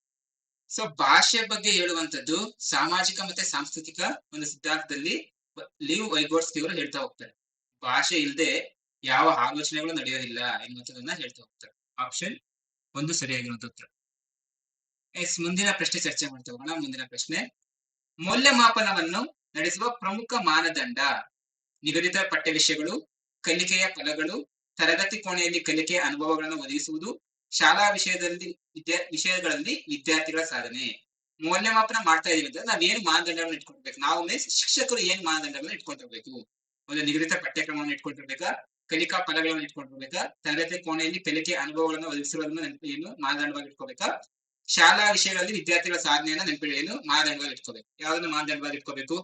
ಸೊ ಭಾಷೆ ಬಗ್ಗೆ ಹೇಳುವಂತದ್ದು ಸಾಮಾಜಿಕ ಮತ್ತೆ ಸಾಂಸ್ಕೃತಿಕ ಒಂದು ಸಿದ್ಧಾಂತದಲ್ಲಿ ಲೀವ್ ವೈಗೋಟ್ಸ್ಕಿ ಅವರು ಹೇಳ್ತಾ ಹೋಗ್ತಾರೆ. ಭಾಷೆ ಇಲ್ಲದೆ ಯಾವ ಆಲೋಚನೆಗಳು ನಡೆಯೋದಿಲ್ಲ ಎನ್ನುವಂಥದ್ದನ್ನ ಹೇಳ್ತಾ ಹೋಗ್ತಾರೆ. ಆಪ್ಷನ್ ಒಂದು ಸರಿಯಾಗಿರುವಂತ ಉತ್ತರ. ಎಸ್ ಮುಂದಿನ ಪ್ರಶ್ನೆ ಚರ್ಚೆ ಮಾಡ್ತಾ ಹೋಗೋಣ. ಮುಂದಿನ ಪ್ರಶ್ನೆ. ಮೌಲ್ಯಮಾಪನವನ್ನು ನಡೆಸುವ ಪ್ರಮುಖ ಮಾನದಂಡ. ನಿಗದಿತ ಪಠ್ಯ ವಿಷಯಗಳು ಕಲಿಕೆಯ ಫಲಗಳು, ತರಗತಿ ಕೋಣೆಯಲ್ಲಿ ಕಲಿಕೆಯ ಅನುಭವಗಳನ್ನು ಒದಗಿಸುವುದು, ಶಾಲಾ ವಿಷಯದಲ್ಲಿ ವಿದ್ಯಾ, ವಿಷಯಗಳಲ್ಲಿ ವಿದ್ಯಾರ್ಥಿಗಳ ಸಾಧನೆ. ಮೌಲ್ಯಮಾಪನ ಮಾಡ್ತಾ ಇದೀವಿ ಅಂದ್ರೆ ನಾವೇನು ಮಾನದಂಡಗಳನ್ನ ಇಟ್ಕೊಳ್ಬೇಕು ನಾವು ಶಿಕ್ಷಕರು ಏನ್ ಮಾನದಂಡಗಳನ್ನ ಇಟ್ಕೊಂಡಿರ್ಬೇಕು? ಒಂದು ನಿಗದಿತ ಪಠ್ಯಕ್ರಮವನ್ನು ಇಟ್ಕೊಂಡಿರ್ಬೇಕಾ? ಕಲಿಕಾ ಫಲಗಳನ್ನು ಇಟ್ಕೊಂಡಿರ್ಬೇಕಾ? ತರಗತಿ ಕೋಣೆಯಲ್ಲಿ ಕಲಿಕೆ ಅನುಭವಗಳನ್ನು ಒದಗಿಸಿರೋದನ್ನ ನೆನಪು ಏನು? ಮಾನದಂಡವಾಗಿ ಇಟ್ಕೋಬೇಕಾ? ಶಾಲಾ ವಿಷಯಗಳಲ್ಲಿ ವಿದ್ಯಾರ್ಥಿಗಳ ಸಾಧನೆಯನ್ನ ನೆನಪಿಡಿ ಮಾನದಂಡವಾಗಿ ಇಟ್ಕೋಬೇಕು. ಯಾವ್ದನ್ನ ಮಾನದಂಡವಾಗಿ ಇಟ್ಕೋಬೇಕು?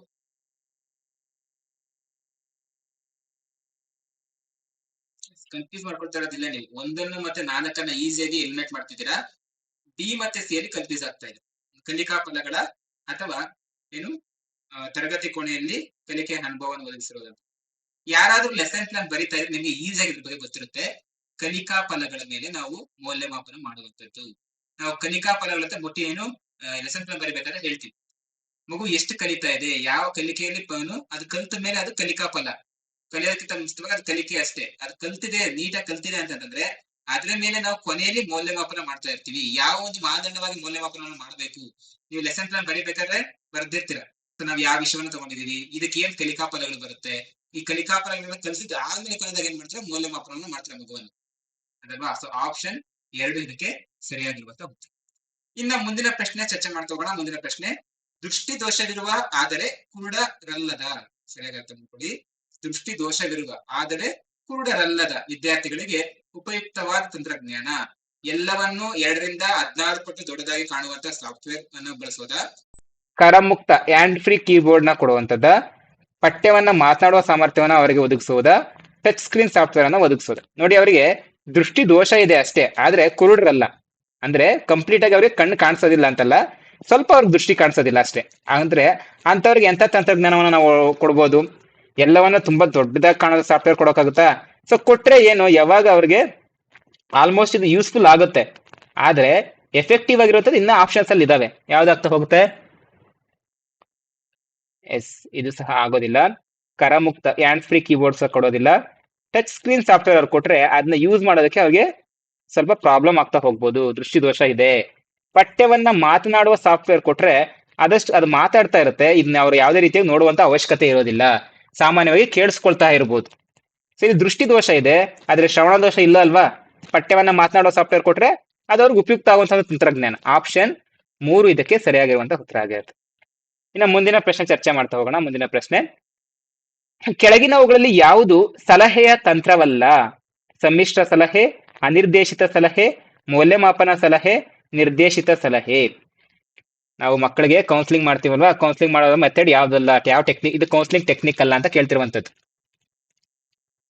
ಕನ್ಫ್ಯೂಸ್ ಮಾಡ್ಕೊಳ್ತಾ ಇರೋದಿಲ್ಲ ನೀವು. ಒಂದನ್ನು ಮತ್ತೆ ನಾಲ್ಕನ್ನ ಈಸಿಯಾಗಿ ಎಲಿಮಿನೇಟ್ ಮಾಡ್ತಿದ್ದೀರಾ? ಬಿ ಮತ್ತೆ ಸಿ ಅಲ್ಲಿ ಕನ್ಫ್ಯೂಸ್ ಆಗ್ತಾ ಇದೆ. ಕಲಿಕಾ ಫಲಗಳ ಅಥವಾ ಏನು? ತರಗತಿ ಕೋಣೆಯಲ್ಲಿ ಕಲಿಕೆ ಅನುಭವವನ್ನು ಒದಗಿಸಿರೋದು ಯಾರಾದ್ರೂ ಲೆಸನ್ ಪ್ಲಾನ್ ಬರಿತಾ ಇದ್ರೆ ನಿಮಗೆ ಈಸಿಯಾಗಿ ಇದ್ರ ಬಗ್ಗೆ ಗೊತ್ತಿರುತ್ತೆ. ಕಲಿಕಾ ಫಲಗಳ ಮೇಲೆ ನಾವು ಮೌಲ್ಯಮಾಪನ ಮಾಡುವಂಥದ್ದು. ನಾವು ಕಲಿಕಾ ಫಲಗಳ ಮುಟ್ಟಿ ಏನು ಲೆಸನ್ ಪ್ಲಾನ್ ಬರಿಬೇಕಾದ್ರೆ ಹೇಳ್ತೀವಿ. ಮಗು ಎಷ್ಟು ಕಲಿತಾ ಇದೆ, ಯಾವ ಕಲಿಕೆಯಲ್ಲಿ ಅದು ಕಲ್ತ ಮೇಲೆ ಅದು ಕಲಿಕಾ ಫಲ. ಕಲಿಯೋದಕ್ಕಿಂತ ಮುಂಚಿತವಾಗಿ ಅದು ಕಲಿಕೆ ಅಷ್ಟೇ. ಅದು ಕಲ್ತಿದೆ, ನೀಟಾಗಿ ಕಲ್ತಿದೆ ಅಂತಂದ್ರೆ ಅದ್ರ ಮೇಲೆ ನಾವು ಕೊನೆಯಲ್ಲಿ ಮೌಲ್ಯಮಾಪನ ಮಾಡ್ತಾ ಇರ್ತೀವಿ. ಯಾವ ಒಂದು ಮಾನದಂಡವಾಗಿ ಮೌಲ್ಯಮಾಪನವನ್ನು ಮಾಡಬೇಕು. ನೀವು ಲೆಸನ್ ಪ್ಲಾನ್ ಬರಿಬೇಕಾದ್ರೆ ಬರ್ದಿರ್ತೀರ. ನಾವ್ ಯಾವ ವಿಷಯವನ್ನು ತಗೊಂಡಿದೀವಿ ಇದಕ್ಕೆ ಏನ್ ಕಲಿಕಾ ಫಲಗಳು ಬರುತ್ತೆ ಈ ಕಲಿಕಾ ಫಲಗಳನ್ನ ಕಲಿಸಿದ ಆದ್ಮೇಲೆ ಕೊನೆದಾಗ ಏನ್ ಮಾಡ್ತಾರೆ? ಮೌಲ್ಯಮಾಪನವನ್ನು ಮಾಡ್ತಾರೆ ಮಗುವನ್ನು. ಅದಲ್ವಾ? ಸೊ ಆಪ್ಷನ್ ಎರಡು ಇದಕ್ಕೆ ಸರಿಯಾಗಿರುವಂತ ಉತ್ತರ. ಇನ್ನ ಮುಂದಿನ ಪ್ರಶ್ನೆ ಚರ್ಚೆ ಮಾಡ್ತಾ ಹೋಗೋಣ. ಮುಂದಿನ ಪ್ರಶ್ನೆ ದೃಷ್ಟಿ ದೋಷವಿರುವ ಆದರೆ ಕುರುಡರಲ್ಲದ. ಸರಿಯಾಗಿ ಅರ್ಥ ದೃಷ್ಟಿ ದೋಷವಿರುವ ಆದರೆ ಕುರುಡರಲ್ಲದ ವಿದ್ಯಾರ್ಥಿಗಳಿಗೆ ಉಪಯುಕ್ತವಾದ ತಂತ್ರಜ್ಞಾನ. ಎಲ್ಲವನ್ನು ಎರಡರಿಂದ ಹದಿನಾರು ಪಟ್ಟು ದೊಡ್ಡದಾಗಿ ಕಾಣುವಂತ ಸಾಫ್ಟ್ವೇರ್ ಅನ್ನು ಬಳಸೋದ? ಕರಮುಕ್ತ ಹ್ಯಾಂಡ್ ಫ್ರೀ ಕೀಬೋರ್ಡ್ನ ಕೊಡುವಂತದ್ದ ಪಠ್ಯವನ್ನ ಮಾತನಾಡುವ ಸಾಮರ್ಥ್ಯವನ್ನ ಅವರಿಗೆ ಒದಗಿಸುವುದ ಟಚ್ ಸ್ಕ್ರೀನ್ ಸಾಫ್ಟ್ವೇರ್ ಅನ್ನ ಒದಗಿಸೋದು. ನೋಡಿ ಅವರಿಗೆ ದೃಷ್ಟಿ ದೋಷ ಇದೆ ಅಷ್ಟೇ, ಆದ್ರೆ ಕುರುಡ್ರಲ್ಲ. ಅಂದ್ರೆ ಕಂಪ್ಲೀಟ್ ಆಗಿ ಅವ್ರಿಗೆ ಕಣ್ಣು ಕಾಣಿಸೋದಿಲ್ಲ ಅಂತಲ್ಲ, ಸ್ವಲ್ಪ ಅವ್ರಿಗೆ ದೃಷ್ಟಿ ಕಾಣಿಸೋದಿಲ್ಲ ಅಷ್ಟೇ. ಅಂದ್ರೆ ಅಂತವ್ರಿಗೆ ಎಂತ ತಂತ್ರಜ್ಞಾನವನ್ನ ನಾವು ಕೊಡ್ಬೋದು? ಎಲ್ಲವನ್ನ ತುಂಬಾ ದೊಡ್ಡದಾಗಿ ಕಾಣೋ ಸಾಫ್ಟ್ವೇರ್ ಕೊಡೋಕ್ಕಾಗುತ್ತಾ? ಸೊ ಕೊಟ್ರೆ ಏನು? ಯಾವಾಗ ಅವ್ರಿಗೆ ಆಲ್ಮೋಸ್ಟ್ ಇದು ಯೂಸ್ಫುಲ್ ಆಗುತ್ತೆ. ಆದ್ರೆ ಎಫೆಕ್ಟಿವ್ ಆಗಿರುತ್ತೆ ಇನ್ನ ಆಪ್ಷನ್ಸ್ ಅಲ್ಲಿ ಇದಾವೆ. ಯಾವ್ದಾಗ್ತಾ ಹೋಗುತ್ತೆ? ಎಸ್, ಇದು ಸಹ ಆಗೋದಿಲ್ಲ. ಕರಮುಕ್ತ ಹ್ಯಾಂಡ್ ಫ್ರೀ ಕೀಬೋರ್ಡ್ ಸಹ ಕೊಡೋದಿಲ್ಲ. ಟಚ್ ಸ್ಕ್ರೀನ್ ಸಾಫ್ಟ್ವೇರ್ ಅವ್ರು ಕೊಟ್ರೆ ಅದನ್ನ ಯೂಸ್ ಮಾಡೋದಕ್ಕೆ ಅವ್ರಿಗೆ ಸ್ವಲ್ಪ ಪ್ರಾಬ್ಲಮ್ ಆಗ್ತಾ ಹೋಗ್ಬೋದು. ದೃಷ್ಟಿ ದೋಷ ಇದೆ. ಪಠ್ಯವನ್ನ ಮಾತನಾಡುವ ಸಾಫ್ಟ್ವೇರ್ ಕೊಟ್ರೆ ಆದಷ್ಟು ಅದು ಮಾತಾಡ್ತಾ ಇರುತ್ತೆ. ಇದನ್ನ ಅವ್ರು ಯಾವುದೇ ರೀತಿಯಾಗಿ ನೋಡುವಂತ ಅವಶ್ಯಕತೆ ಇರೋದಿಲ್ಲ. ಸಾಮಾನ್ಯವಾಗಿ ಕೇಳಿಸ್ಕೊಳ್ತಾ ಇರ್ಬೋದು. ಸೊ ಇದು ದೃಷ್ಟಿ ದೋಷ ಇದೆ. ಆದ್ರೆ ಶ್ರವಣ ದೋಷ ಇಲ್ಲ ಅಲ್ವಾ? ಪಠ್ಯವನ್ನ ಮಾತನಾಡುವ ಸಾಫ್ಟ್ವೇರ್ ಕೊಟ್ರೆ ಅದು ಅವ್ರಿಗೆ ಉಪಯುಕ್ತ ಆಗುವಂತಹ ತಂತ್ರಜ್ಞಾನ. ಆಪ್ಷನ್ ಮೂರು ಇದಕ್ಕೆ ಸರಿಯಾಗಿರುವಂತಹ ಉತ್ತರ ಆಗಿರುತ್ತೆ ಇನ್ನು ಮುಂದಿನ ಪ್ರಶ್ನೆ ಚರ್ಚೆ ಮಾಡ್ತಾ ಹೋಗೋಣ, ಮುಂದಿನ ಪ್ರಶ್ನೆ. ಕೆಳಗಿನವುಗಳಲ್ಲಿ ಯಾವುದು ಸಲಹೆಯ ತಂತ್ರವಲ್ಲ? ಸಮ್ಮಿಶ್ರ ಸಲಹೆ, ಅನಿರ್ದೇಶಿತ ಸಲಹೆ, ಮೌಲ್ಯಮಾಪನ ಸಲಹೆ, ನಿರ್ದೇಶಿತ ಸಲಹೆ. ನಾವು ಮಕ್ಕಳಿಗೆ ಕೌನ್ಸಿಲಿಂಗ್ ಮಾಡ್ತೀವಲ್ವಾ? ಕೌನ್ಸಿಲಿಂಗ್ ಮಾಡೋ ಮೆಥಡ್ ಯಾವ್ದಲ್ಲ? ಯಾವ ಟೆಕ್ನಿಕ್ ಇದು ಕೌನ್ಸಿಲಿಂಗ್ ಟೆಕ್ನಿಕ್ ಅಲ್ಲ ಅಂತ ಕೇಳ್ತಿರುವಂತದ್ದು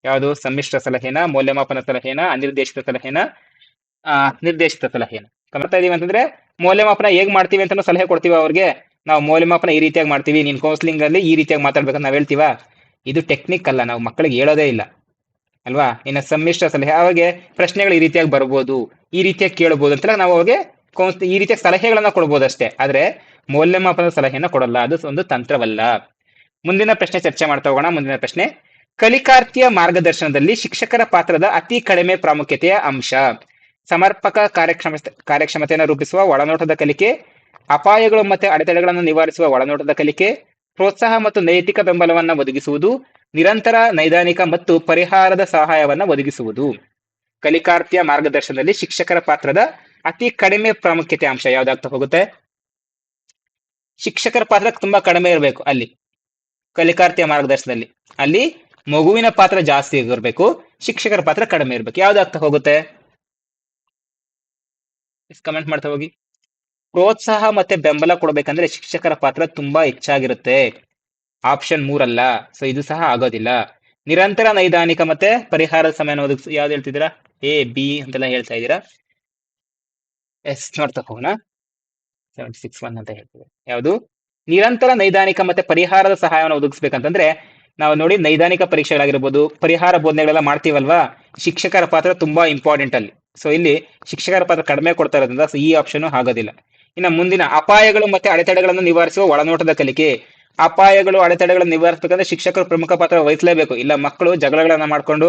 ಯಾವುದು? ಸಮ್ಮಿಶ್ರ ಸಲಹೆನ, ಮೌಲ್ಯಮಾಪನ ಸಲಹೆನ, ಅನಿರ್ದೇಶಿತ ಸಲಹೆನ? ನಿರ್ದೇಶಿತ ಸಲಹೆನ. ಕಮರ್ತಾ ಇದೀವಿ ಅಂತಂದ್ರೆ ಮೌಲ್ಯಮಾಪನ ಹೇಗ್ ಮಾಡ್ತೀವಿ ಅಂತ ಸಲಹೆ ಕೊಡ್ತೀವಿ ಅವ್ರಿಗೆ. ನಾವು ಮೌಲ್ಯಮಾಪನ ಈ ರೀತಿಯಾಗಿ ಮಾಡ್ತೀವಿ. ನೀನ್ ಕೌನ್ಸಿಲಿಂಗ್ ಅಲ್ಲಿ ಈ ರೀತಿಯಾಗಿ ಮಾತಾಡ್ಬೇಕಂತ ನಾವ್ ಹೇಳ್ತೀವಾ? ಇದು ಟೆಕ್ನಿಕ್ ಅಲ್ಲ. ನಾವು ಮಕ್ಕಳಿಗೆ ಹೇಳೋದೇ ಇಲ್ಲ. ಅಲ್ವಾ? ಇನ್ನು ಸಮ್ಮಿಶ್ರ ಸಲಹೆ. ಅವಾಗೆ ಪ್ರಶ್ನೆಗಳು ಈ ರೀತಿಯಾಗಿ ಬರ್ಬೋದು. ಈ ರೀತಿಯಾಗಿ ಕೇಳಬಹುದು ಅಂತ ನಾವು ಅವಾಗೆ ಕೌನ್ಸ್ ಈ ರೀತಿಯ ಸಲಹೆಗಳನ್ನ ಕೊಡ್ಬೋದು ಅಷ್ಟೇ ಆದ್ರೆ ಮೌಲ್ಯಮಾಪನದ ಸಲಹೆಯನ್ನ ಕೊಡಲ್ಲ. ಅದು ಒಂದು ತಂತ್ರವಲ್ಲ. ಮುಂದಿನ ಪ್ರಶ್ನೆ ಚರ್ಚೆ ಮಾಡ್ತಾ ಹೋಗೋಣ. ಮುಂದಿನ ಪ್ರಶ್ನೆ. ಕಲಿಕಾರ್ಥಿಯ ಮಾರ್ಗದರ್ಶನದಲ್ಲಿ ಶಿಕ್ಷಕರ ಪಾತ್ರದ ಅತಿ ಕಡಿಮೆ ಪ್ರಾಮುಖ್ಯತೆಯ ಅಂಶ. ಸಮರ್ಪಕ ಕಾರ್ಯಕ್ಷಮ ಕಾರ್ಯಕ್ಷಮತೆಯನ್ನು ರೂಪಿಸುವ ಒಳನೋಟದ ಕಲಿಕೆ ಅಪಾಯಗಳು ಮತ್ತು ಅಡೆತಡೆಗಳನ್ನು ನಿವಾರಿಸುವ ಒಳನೋಟದ ಕಲಿಕೆ, ಪ್ರೋತ್ಸಾಹ ಮತ್ತು ನೈತಿಕ ಬೆಂಬಲವನ್ನು ಒದಗಿಸುವುದು, ನಿರಂತರ ನೈದಾನಿಕ ಮತ್ತು ಪರಿಹಾರದ ಸಹಾಯವನ್ನು ಒದಗಿಸುವುದು. ಕಲಿಕಾರ್ಥಿಯ ಮಾರ್ಗದರ್ಶನದಲ್ಲಿ ಶಿಕ್ಷಕರ ಪಾತ್ರದ ಅತಿ ಕಡಿಮೆ ಪ್ರಾಮುಖ್ಯತೆ ಅಂಶ ಯಾವ್ದಾಗ್ತಾ ಹೋಗುತ್ತೆ? ಶಿಕ್ಷಕರ ಪಾತ್ರ ತುಂಬಾ ಕಡಿಮೆ ಇರಬೇಕು ಅಲ್ಲಿ ಕಲಿಕಾರ್ಥಿಯ ಮಾರ್ಗದರ್ಶನದಲ್ಲಿ. ಅಲ್ಲಿ ಮಗುವಿನ ಪಾತ್ರ ಜಾಸ್ತಿ ಇರಬೇಕು, ಶಿಕ್ಷಕರ ಪಾತ್ರ ಕಡಿಮೆ ಇರಬೇಕು. ಯಾವ್ದಾಗ್ತಾ ಹೋಗುತ್ತೆ? ಕಮೆಂಟ್ ಮಾಡ್ತಾ ಹೋಗಿ. ಪ್ರೋತ್ಸಾಹ ಮತ್ತೆ ಬೆಂಬಲ ಕೊಡಬೇಕಂದ್ರೆ ಶಿಕ್ಷಕರ ಪಾತ್ರ ತುಂಬಾ ಹೆಚ್ಚಾಗಿರುತ್ತೆ. ಆಪ್ಷನ್ ಮೂರಲ್ಲ. ಸೊ ಇದು ಸಹ ಆಗೋದಿಲ್ಲ. ನಿರಂತರ ನೈದಾನಿಕ ಮತ್ತೆ ಪರಿಹಾರದ ಸಮಯ ಒದಗಿಸ್ ಯಾವ್ದು ಹೇಳ್ತಿದ್ದೀರಾ? ಎ ಬಿ ಅಂತೆಲ್ಲ ಹೇಳ್ತಾ ಇದ್ದೀರಾ? ಎಸ್ ನೋಡ್ತಾ ಹೋಗೋಣ. ಸೆವೆಂಟಿ ಅಂತ ಹೇಳ್ತೀವಿ ಯಾವುದು? ನಿರಂತರ ನೈದಾನಿಕ ಮತ್ತೆ ಪರಿಹಾರದ ಸಹಾಯವನ್ನು ಒದಗಿಸ್ಬೇಕಂತಂದ್ರೆ ನಾವು ನೋಡಿ ನೈದಾನಿಕ ಪರೀಕ್ಷೆಗಳಾಗಿರ್ಬೋದು, ಪರಿಹಾರ ಬೋಧನೆಗಳೆಲ್ಲ ಮಾಡ್ತೀವಲ್ವಾ? ಶಿಕ್ಷಕರ ಪಾತ್ರ ತುಂಬಾ ಇಂಪಾರ್ಟೆಂಟ್ ಅಲ್ಲಿ. ಸೊ ಇಲ್ಲಿ ಶಿಕ್ಷಕರ ಪಾತ್ರ ಕಡಿಮೆ ಕೊಡ್ತಾ ಇರೋದ್ರಿಂದ ಈ ಆಪ್ಷನ್ ಆಗೋದಿಲ್ಲ. ಇನ್ನು ಮುಂದಿನ ಅಪಾಯಗಳು ಮತ್ತೆ ಅಡೆತಡೆಗಳನ್ನು ನಿವಾರಿಸುವ ಒಳನೋಟದ ಕಲಿಕೆ. ಅಪಾಯಗಳು, ಅಡೆತಡೆಗಳನ್ನು ನಿವಾರಿಸಬೇಕಂದ್ರೆ ಶಿಕ್ಷಕರು ಪ್ರಮುಖ ಪಾತ್ರ ವಹಿಸಲೇಬೇಕು. ಇಲ್ಲ, ಮಕ್ಕಳು ಜಗಳಗಳನ್ನ ಮಾಡ್ಕೊಂಡು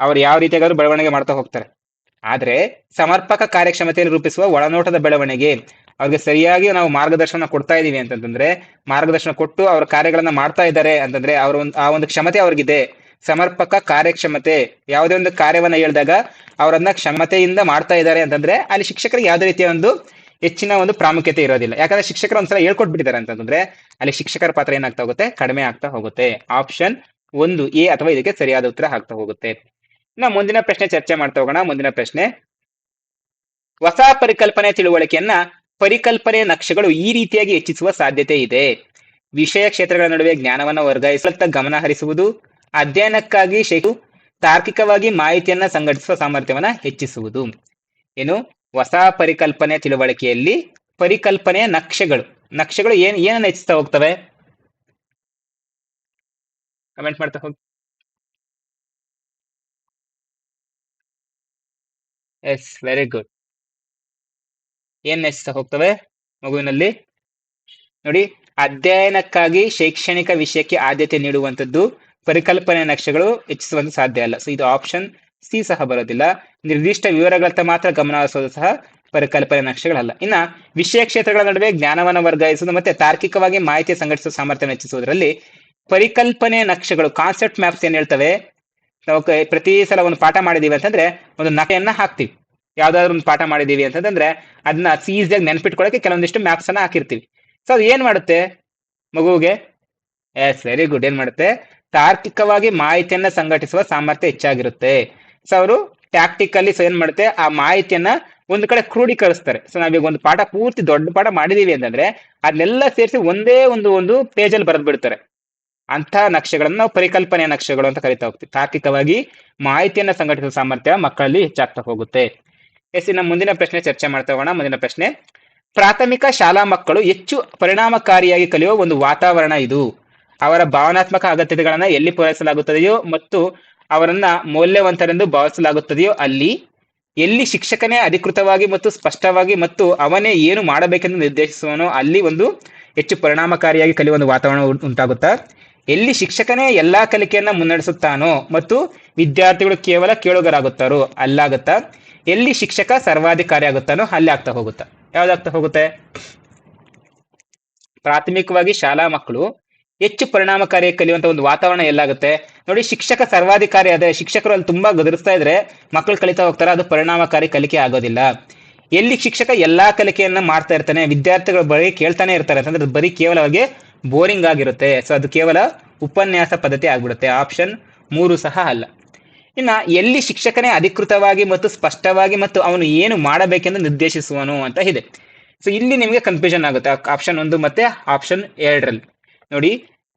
ಅವ್ರು ಯಾವ ರೀತಿಯಾಗಾದ್ರೂ ಬೆಳವಣಿಗೆ ಮಾಡ್ತಾ ಹೋಗ್ತಾರೆ. ಆದ್ರೆ ಸಮರ್ಪಕ ಕಾರ್ಯಕ್ಷಮತೆಯನ್ನು ರೂಪಿಸುವ ಒಳನೋಟದ ಬೆಳವಣಿಗೆ. ಅವ್ರಿಗೆ ಸರಿಯಾಗಿ ನಾವು ಮಾರ್ಗದರ್ಶನ ಕೊಡ್ತಾ ಇದೀವಿ ಅಂತಂದ್ರೆ, ಮಾರ್ಗದರ್ಶನ ಕೊಟ್ಟು ಅವ್ರ ಕಾರ್ಯಗಳನ್ನ ಮಾಡ್ತಾ ಇದ್ದಾರೆ ಅಂತಂದ್ರೆ ಅವ್ರ ಒಂದು, ಆ ಒಂದು ಕ್ಷಮತೆ ಅವ್ರಿಗಿದೆ. ಸಮರ್ಪಕ ಕಾರ್ಯಕ್ಷಮತೆ. ಯಾವುದೇ ಒಂದು ಕಾರ್ಯವನ್ನ ಹೇಳಿದಾಗ ಅವರನ್ನ ಕ್ಷಮತೆಯಿಂದ ಮಾಡ್ತಾ ಇದ್ದಾರೆ ಅಂತಂದ್ರೆ ಅಲ್ಲಿ ಶಿಕ್ಷಕರಿಗೆ ಯಾವುದೇ ರೀತಿಯ ಒಂದು ಹೆಚ್ಚಿನ ಒಂದು ಪ್ರಾಮುಖ್ಯತೆ ಇರೋದಿಲ್ಲ. ಯಾಕಂದ್ರೆ ಶಿಕ್ಷಕರು ಒಂದ್ಸಲ ಹೇಳ್ಕೊಟ್ಬಿಟ್ಟಿದ್ದಾರೆ ಅಂತಂದ್ರೆ ಅಲ್ಲಿ ಶಿಕ್ಷಕರ ಪಾತ್ರ ಏನಾಗ್ತಾ ಹೋಗುತ್ತೆ? ಕಡಿಮೆ ಆಗ್ತಾ ಹೋಗುತ್ತೆ. ಆಪ್ಷನ್ ಒಂದು, ಎ ಅಥವಾ ಇದಕ್ಕೆ ಸರಿಯಾದ ಉತ್ತರ ಆಗ್ತಾ ಹೋಗುತ್ತೆ. ಇನ್ನ ಮುಂದಿನ ಪ್ರಶ್ನೆ ಚರ್ಚೆ ಮಾಡ್ತಾ ಹೋಗೋಣ. ಮುಂದಿನ ಪ್ರಶ್ನೆ. ಹೊಸ ಪರಿಕಲ್ಪನೆ ತಿಳುವಳಿಕೆಯನ್ನ ಪರಿಕಲ್ಪನೆ ನಕ್ಷೆಗಳು ಈ ರೀತಿಯಾಗಿ ಹೆಚ್ಚಿಸುವ ಸಾಧ್ಯತೆ ಇದೆ. ವಿಷಯ ಕ್ಷೇತ್ರಗಳ ನಡುವೆ ಜ್ಞಾನವನ್ನು ವರ್ಗಾಯಿಸಲತ್ತ ಗಮನ ಹರಿಸುವುದು, ಅಧ್ಯಯನಕ್ಕಾಗಿ ಶೇಖು ತಾರ್ಕಿಕವಾಗಿ ಮಾಹಿತಿಯನ್ನ ಸಂಘಟಿಸುವ ಸಾಮರ್ಥ್ಯವನ್ನ ಹೆಚ್ಚಿಸುವುದು. ಏನು? ಹೊಸ ಪರಿಕಲ್ಪನೆ ತಿಳುವಳಿಕೆಯಲ್ಲಿ ಪರಿಕಲ್ಪನೆಯ ನಕ್ಷೆಗಳು. ನಕ್ಷೆಗಳು ಏನ್ ಏನನ್ನ ಹೆಚ್ಚಿಸ್ತಾ ಹೋಗ್ತವೆ? ಕಮೆಂಟ್ ಮಾಡ್ತಾ ಹೋಗಿ ಎಸ್ ವೆರಿ ಗುಡ್ ಏನ್ ಹೆಚ್ಚಿಸ್ತಾ ಹೋಗ್ತವೆ ಮಗುವಿನಲ್ಲಿ? ನೋಡಿ, ಅಧ್ಯಯನಕ್ಕಾಗಿ ಶೈಕ್ಷಣಿಕ ವಿಷಯಕ್ಕೆ ಆದ್ಯತೆ ನೀಡುವಂತದ್ದು ಪರಿಕಲ್ಪನೆ ನಕ್ಷೆಗಳು ಹೆಚ್ಚಿಸುವಂತ ಸಾಧ್ಯ ಅಲ್ಲ. ಸೊ ಇದು ಆಪ್ಷನ್ ಸಿ ಸಹ ಬರೋದಿಲ್ಲ. ನಿರ್ದಿಷ್ಟ ವಿವರಗಳತ್ತ ಮಾತ್ರ ಗಮನ ಹರಿಸೋದು ಸಹ ಪರಿಕಲ್ಪನೆ ನಕ್ಷೆಗಳಲ್ಲ. ಇನ್ನ ವಿಷಯ ಕ್ಷೇತ್ರಗಳ ನಡುವೆ ಜ್ಞಾನವನ್ನು ವರ್ಗಾಯಿಸುವುದು ಮತ್ತೆ ತಾರ್ಕಿಕವಾಗಿ ಮಾಹಿತಿ ಸಂಘಟಿಸುವ ಸಾಮರ್ಥ್ಯ ಹೆಚ್ಚಿಸುವುದರಲ್ಲಿ ಪರಿಕಲ್ಪನೆ ನಕ್ಷೆಗಳು ಕಾನ್ಸೆಪ್ಟ್ ಮ್ಯಾಪ್ಸ್ ಏನ್ ಹೇಳ್ತವೆ? ನಾವು ಪ್ರತಿ ಸಲ ಒಂದು ಪಾಠ ಮಾಡಿದೀವಿ ಅಂತಂದ್ರೆ ಒಂದು ನಕೆಯನ್ನ ಹಾಕ್ತಿವಿ. ಯಾವ್ದಾದ್ರು ಒಂದು ಪಾಠ ಮಾಡಿದೀವಿ ಅಂತಂದ್ರೆ ಅದನ್ನ ಈಸಿಯಾಗಿ ನೆನ್ಪಿಟ್ಕೊಳ್ಳೋಕೆ ಕೆಲವೊಂದಿಷ್ಟು ಮ್ಯಾಪ್ಸ್ ಅನ್ನ ಹಾಕಿರ್ತೀವಿ. ಸೊ ಅದು ಏನ್ ಮಾಡುತ್ತೆ ಮಗುವಿಗೆ? ಎಸ್ ವೆರಿ ಗುಡ್ ಏನ್ ಮಾಡುತ್ತೆ? ತಾರ್ಕಿಕವಾಗಿ ಮಾಹಿತಿಯನ್ನ ಸಂಘಟಿಸುವ ಸಾಮರ್ಥ್ಯ ಹೆಚ್ಚಾಗಿರುತ್ತೆ. ಅವರು ಟ್ಯಾಕ್ಟಿಕಲ್ಲಿ ಸೊ ಏನ್ ಮಾಡುತ್ತೆ? ಆ ಮಾಹಿತಿಯನ್ನ ಒಂದು ಕಡೆ ಕ್ರೋಢೀಕರಿಸ್ತಾರೆ ಸೊ ನಾವೀಗ ಒಂದು ಪಾಠ ಪೂರ್ತಿ ದೊಡ್ಡ ಪಾಠ ಮಾಡಿದೀವಿ ಅಂತಂದ್ರೆ ಅದನ್ನೆಲ್ಲ ಸೇರಿಸಿ ಒಂದೇ ಒಂದು ಒಂದು ಪೇಜಲ್ಲಿ ಬರೆದು ಬಿಡ್ತಾರೆ ಅಂತ ನಕ್ಷೆಗಳನ್ನ ನಾವು ಪರಿಕಲ್ಪನೆಯ ನಕ್ಷೆಗಳು ಅಂತ ಕರಿತಾ ಹೋಗ್ತೀವಿ. ತಾರ್ಕಿಕವಾಗಿ ಮಾಹಿತಿಯನ್ನ ಸಂಘಟಿಸುವ ಸಾಮರ್ಥ್ಯ ಮಕ್ಕಳಲ್ಲಿ ಹೆಚ್ಚಾಗ್ತಾ ಹೋಗುತ್ತೆ. ಎಸ್ ನಮ್ಮ ಮುಂದಿನ ಪ್ರಶ್ನೆ ಚರ್ಚೆ ಮಾಡ್ತಾ ಹೋಗೋಣ. ಮುಂದಿನ ಪ್ರಶ್ನೆ, ಪ್ರಾಥಮಿಕ ಶಾಲಾ ಮಕ್ಕಳು ಹೆಚ್ಚು ಪರಿಣಾಮಕಾರಿಯಾಗಿ ಕಲಿಯುವ ಒಂದು ವಾತಾವರಣ ಇದು. ಅವರ ಭಾವನಾತ್ಮಕ ಅಗತ್ಯತೆಗಳನ್ನ ಎಲ್ಲಿ ಪೂರೈಸಲಾಗುತ್ತದೆಯೋ ಮತ್ತು ಅವರನ್ನ ಮೌಲ್ಯವಂತರೆಂದು ಭಾವಿಸಲಾಗುತ್ತದೆಯೋ ಅಲ್ಲಿ, ಎಲ್ಲಿ ಶಿಕ್ಷಕನೇ ಅಧಿಕೃತವಾಗಿ ಮತ್ತು ಸ್ಪಷ್ಟವಾಗಿ ಮತ್ತು ಅವನೇ ಏನು ಮಾಡಬೇಕೆಂದು ನಿರ್ದೇಶಿಸುವನೋ ಅಲ್ಲಿ ಒಂದು ಹೆಚ್ಚು ಪರಿಣಾಮಕಾರಿಯಾಗಿ ಕಲಿಯುವ ಒಂದು ವಾತಾವರಣ ಉಂಟಾಗುತ್ತಾ? ಎಲ್ಲಿ ಶಿಕ್ಷಕನೇ ಎಲ್ಲಾ ಕಲಿಕೆಯನ್ನ ಮುನ್ನಡೆಸುತ್ತಾನೋ ಮತ್ತು ವಿದ್ಯಾರ್ಥಿಗಳು ಕೇವಲ ಕೇಳುಗರಾಗುತ್ತಾರೋ ಅಲ್ಲಾಗುತ್ತಾ? ಎಲ್ಲಿ ಶಿಕ್ಷಕ ಸರ್ವಾಧಿಕಾರಿ ಆಗುತ್ತಾನೋ ಅಲ್ಲಿ ಆಗ್ತಾ ಹೋಗುತ್ತಾ? ಯಾವ್ದಾಗ್ತಾ ಹೋಗುತ್ತೆ? ಪ್ರಾಥಮಿಕವಾಗಿ ಶಾಲಾ ಮಕ್ಕಳು ಹೆಚ್ಚು ಪರಿಣಾಮಕಾರಿ ಕಲಿಯುವಂತ ಒಂದು ವಾತಾವರಣ ಎಲ್ಲಾಗುತ್ತೆ. ನೋಡಿ, ಶಿಕ್ಷಕ ಸರ್ವಾಧಿಕಾರಿ ಅದೇ ಶಿಕ್ಷಕರು ಅಲ್ಲಿ ತುಂಬಾ ಗದರಿಸ್ತಾ ಇದ್ರೆ ಮಕ್ಕಳು ಕಲಿತಾ ಹೋಗ್ತಾರೆ, ಅದು ಪರಿಣಾಮಕಾರಿ ಕಲಿಕೆ ಆಗೋದಿಲ್ಲ. ಎಲ್ಲಿ ಶಿಕ್ಷಕ ಎಲ್ಲಾ ಕಲಿಕೆಯನ್ನ ಮಾಡ್ತಾ ಇರ್ತಾನೆ, ವಿದ್ಯಾರ್ಥಿಗಳು ಬರೀ ಕೇಳ್ತಾನೆ ಇರ್ತಾರೆ ಅಂತಂದ್ರೆ ಅದು ಬರೀ ಕೇವಲ ಅವ್ರಿಗೆ ಬೋರಿಂಗ್ ಆಗಿರುತ್ತೆ. ಸೊ ಅದು ಕೇವಲ ಉಪನ್ಯಾಸ ಪದ್ಧತಿ ಆಗ್ಬಿಡುತ್ತೆ. ಆಪ್ಷನ್ ಮೂರು ಸಹ ಅಲ್ಲ. ಇನ್ನ ಎಲ್ಲಿ ಶಿಕ್ಷಕನೇ ಅಧಿಕೃತವಾಗಿ ಮತ್ತು ಸ್ಪಷ್ಟವಾಗಿ ಮತ್ತು ಅವನು ಏನು ಮಾಡಬೇಕೆಂದು ನಿರ್ದೇಶಿಸುವನು ಅಂತ ಇದೆ. ಸೊ ಇಲ್ಲಿ ನಿಮಗೆ ಕನ್ಫ್ಯೂಷನ್ ಆಗುತ್ತೆ. ಆಪ್ಷನ್ ಒಂದು ಮತ್ತೆ ಆಪ್ಷನ್ ಎರಡರಲ್ಲಿ. ನೋಡಿ,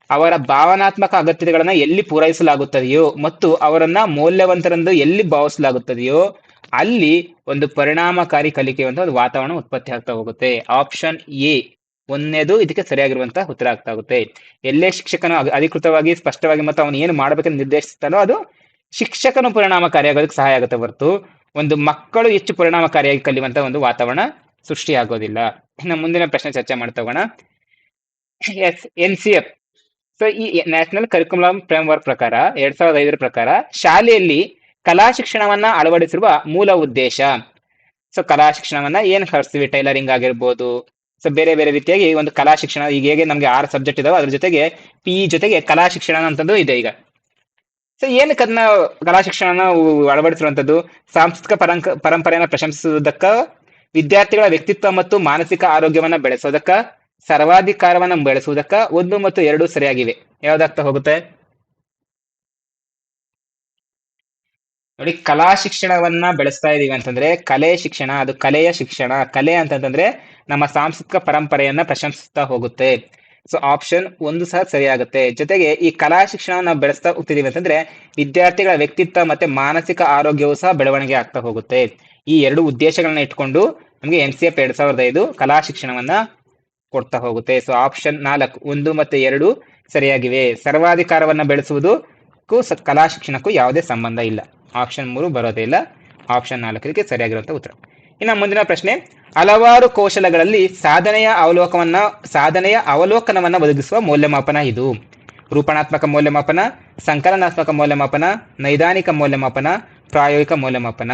ಅವರ ಭಾವನಾತ್ಮಕ ಅಗತ್ಯತೆಗಳನ್ನ ಎಲ್ಲಿ ಪೂರೈಸಲಾಗುತ್ತದೆಯೋ ಮತ್ತು ಅವರನ್ನ ಮೌಲ್ಯವಂತರೆಂದು ಎಲ್ಲಿ ಭಾವಿಸಲಾಗುತ್ತದೆಯೋ ಅಲ್ಲಿ ಒಂದು ಪರಿಣಾಮಕಾರಿ ಕಲಿಕೆ ಅಂತ ಒಂದು ವಾತಾವರಣ ಉತ್ಪತ್ತಿ ಆಗ್ತಾ ಹೋಗುತ್ತೆ. ಆಪ್ಷನ್ ಎ ಒಂದನೇದು ಇದಕ್ಕೆ ಸರಿಯಾಗಿರುವಂತ ಉತ್ತರ ಆಗ್ತಾ ಹೋಗುತ್ತೆ. ಎಲ್ಲೇ ಶಿಕ್ಷಕನು ಅಧಿಕೃತವಾಗಿ ಸ್ಪಷ್ಟವಾಗಿ ಮತ್ತು ಅವನು ಏನು ಮಾಡ್ಬೇಕಂತ ನಿರ್ದೇಶಿಸ್ತಾನೋ ಅದು ಶಿಕ್ಷಕನು ಪರಿಣಾಮಕಾರಿಯಾಗೋದಕ್ಕೆ ಸಹಾಯ ಆಗುತ್ತೆ ಹೊರತು ಒಂದು ಮಕ್ಕಳು ಹೆಚ್ಚು ಪರಿಣಾಮಕಾರಿಯಾಗಿ ಕಲಿಯುವಂತ ಒಂದು ವಾತಾವರಣ ಸೃಷ್ಟಿಯಾಗೋದಿಲ್ಲ. ಇನ್ನು ಮುಂದಿನ ಪ್ರಶ್ನೆ ಚರ್ಚೆ ಮಾಡ್ತಾ ಹೋಗೋಣ. Yes N C F so ಈ ನ್ಯಾಷನಲ್ ಕರಿಕುಲಮ್ ಫ್ರೇಮ್ ವರ್ಕ್ ಪ್ರಕಾರ, ಎರಡ್ ಸಾವಿರದ ಐದರ ಪ್ರಕಾರ, ಶಾಲೆಯಲ್ಲಿ ಕಲಾ ಶಿಕ್ಷಣವನ್ನ ಅಳವಡಿಸಿರುವ ಮೂಲ ಉದ್ದೇಶ. ಸೊ ಕಲಾ ಶಿಕ್ಷಣವನ್ನ ಏನ್ ಕಲಿಸ್ತೀವಿ ಟೈಲರಿಂಗ್ ಆಗಿರ್ಬೋದು. ಸೊ ಬೇರೆ ಬೇರೆ ರೀತಿಯಾಗಿ ಒಂದು ಕಲಾ ಶಿಕ್ಷಣ, ಈಗ ಹೇಗೆ ನಮ್ಗೆ ಆರು ಸಬ್ಜೆಕ್ಟ್ ಇದಾವೆ ಅದ್ರ ಜೊತೆಗೆ ಪಿ ಜೊತೆಗೆ ಕಲಾ ಶಿಕ್ಷಣ ಅಂತಂದು ಇದೆ ಈಗ. ಸೊ ಏನಕ್ಕೆ ಅದನ್ನ ಕಲಾ ಶಿಕ್ಷಣ ಅಳವಡಿಸಿರುವಂತದ್ದು ಸಾಂಸ್ಕೃತಿಕ ಪರಂಕ, ಪರಂಪರೆಯನ್ನ ಪ್ರಶಂಸಿಸುವುದಕ್ಕ, ವಿದ್ಯಾರ್ಥಿಗಳ ವ್ಯಕ್ತಿತ್ವ ಮತ್ತು ಮಾನಸಿಕ ಆರೋಗ್ಯವನ್ನ ಬೆಳೆಸೋದಕ್ಕ ಸರ್ವಾಧಿಕಾರವನ್ನ ಬೆಳೆಸುವುದಕ್ಕ ಒಂದು ಮತ್ತು ಎರಡು ಸರಿಯಾಗಿವೆ. ಯಾವ್ದಾಗ್ತಾ ಹೋಗುತ್ತೆ? ನೋಡಿ, ಕಲಾ ಶಿಕ್ಷಣವನ್ನ ಬೆಳೆಸ್ತಾ ಇದೀವಿ ಅಂತಂದ್ರೆ ಕಲೆ ಶಿಕ್ಷಣ, ಅದು ಕಲೆಯ ಶಿಕ್ಷಣ. ಕಲೆ ಅಂತಂದ್ರೆ ನಮ್ಮ ಸಾಂಸ್ಕೃತಿಕ ಪರಂಪರೆಯನ್ನ ಪ್ರಶಂಸಿಸ್ತಾ ಹೋಗುತ್ತೆ. ಸೊ ಆಪ್ಷನ್ ಒಂದು ಸಹ ಸರಿಯಾಗುತ್ತೆ. ಜೊತೆಗೆ ಈ ಕಲಾ ಶಿಕ್ಷಣವನ್ನ ಬೆಳೆಸ್ತಾ ಹೋಗ್ತಿದೀವಿ ಅಂತಂದ್ರೆ ವಿದ್ಯಾರ್ಥಿಗಳ ವ್ಯಕ್ತಿತ್ವ ಮತ್ತೆ ಮಾನಸಿಕ ಆರೋಗ್ಯವು ಸಹ ಬೆಳವಣಿಗೆ ಆಗ್ತಾ ಹೋಗುತ್ತೆ. ಈ ಎರಡು ಉದ್ದೇಶಗಳನ್ನ ಇಟ್ಕೊಂಡು ನಮಗೆ ಎನ್ ಸಿ ಎಫ್ ಎರಡ್ ಸಾವಿರದ ಐದು ಕಲಾ ಶಿಕ್ಷಣವನ್ನ ಕೊಡ್ತಾ ಹೋಗುತ್ತೆ. ಸೊ ಆಪ್ಷನ್ ನಾಲ್ಕು, ಒಂದು ಮತ್ತೆ ಎರಡು ಸರಿಯಾಗಿವೆ. ಸರ್ವಾಧಿಕಾರವನ್ನ ಬೆಳೆಸುವುದಕ್ಕೂ ಕಲಾ ಶಿಕ್ಷಣಕ್ಕೂ ಯಾವುದೇ ಸಂಬಂಧ ಇಲ್ಲ. ಆಪ್ಷನ್ ಮೂರು ಬರೋದೇ ಇಲ್ಲ. ಆಪ್ಷನ್ ನಾಲ್ಕರಿಗೆ ಸರಿಯಾಗಿರುವಂತ ಉತ್ತರ. ಇನ್ನು ಮುಂದಿನ ಪ್ರಶ್ನೆ, ಹಲವಾರು ಕೌಶಲಗಳಲ್ಲಿ ಸಾಧನೆಯ ಅವಲೋಕವನ್ನ, ಸಾಧನೆಯ ಅವಲೋಕನವನ್ನ ಒದಗಿಸುವ ಮೌಲ್ಯಮಾಪನ ಇದು. ರೂಪಣಾತ್ಮಕ ಮೌಲ್ಯಮಾಪನ, ಸಂಕಲನಾತ್ಮಕ ಮೌಲ್ಯಮಾಪನ, ನೈದಾನಿಕ ಮೌಲ್ಯಮಾಪನ, ಪ್ರಾಯೋಗಿಕ ಮೌಲ್ಯಮಾಪನ.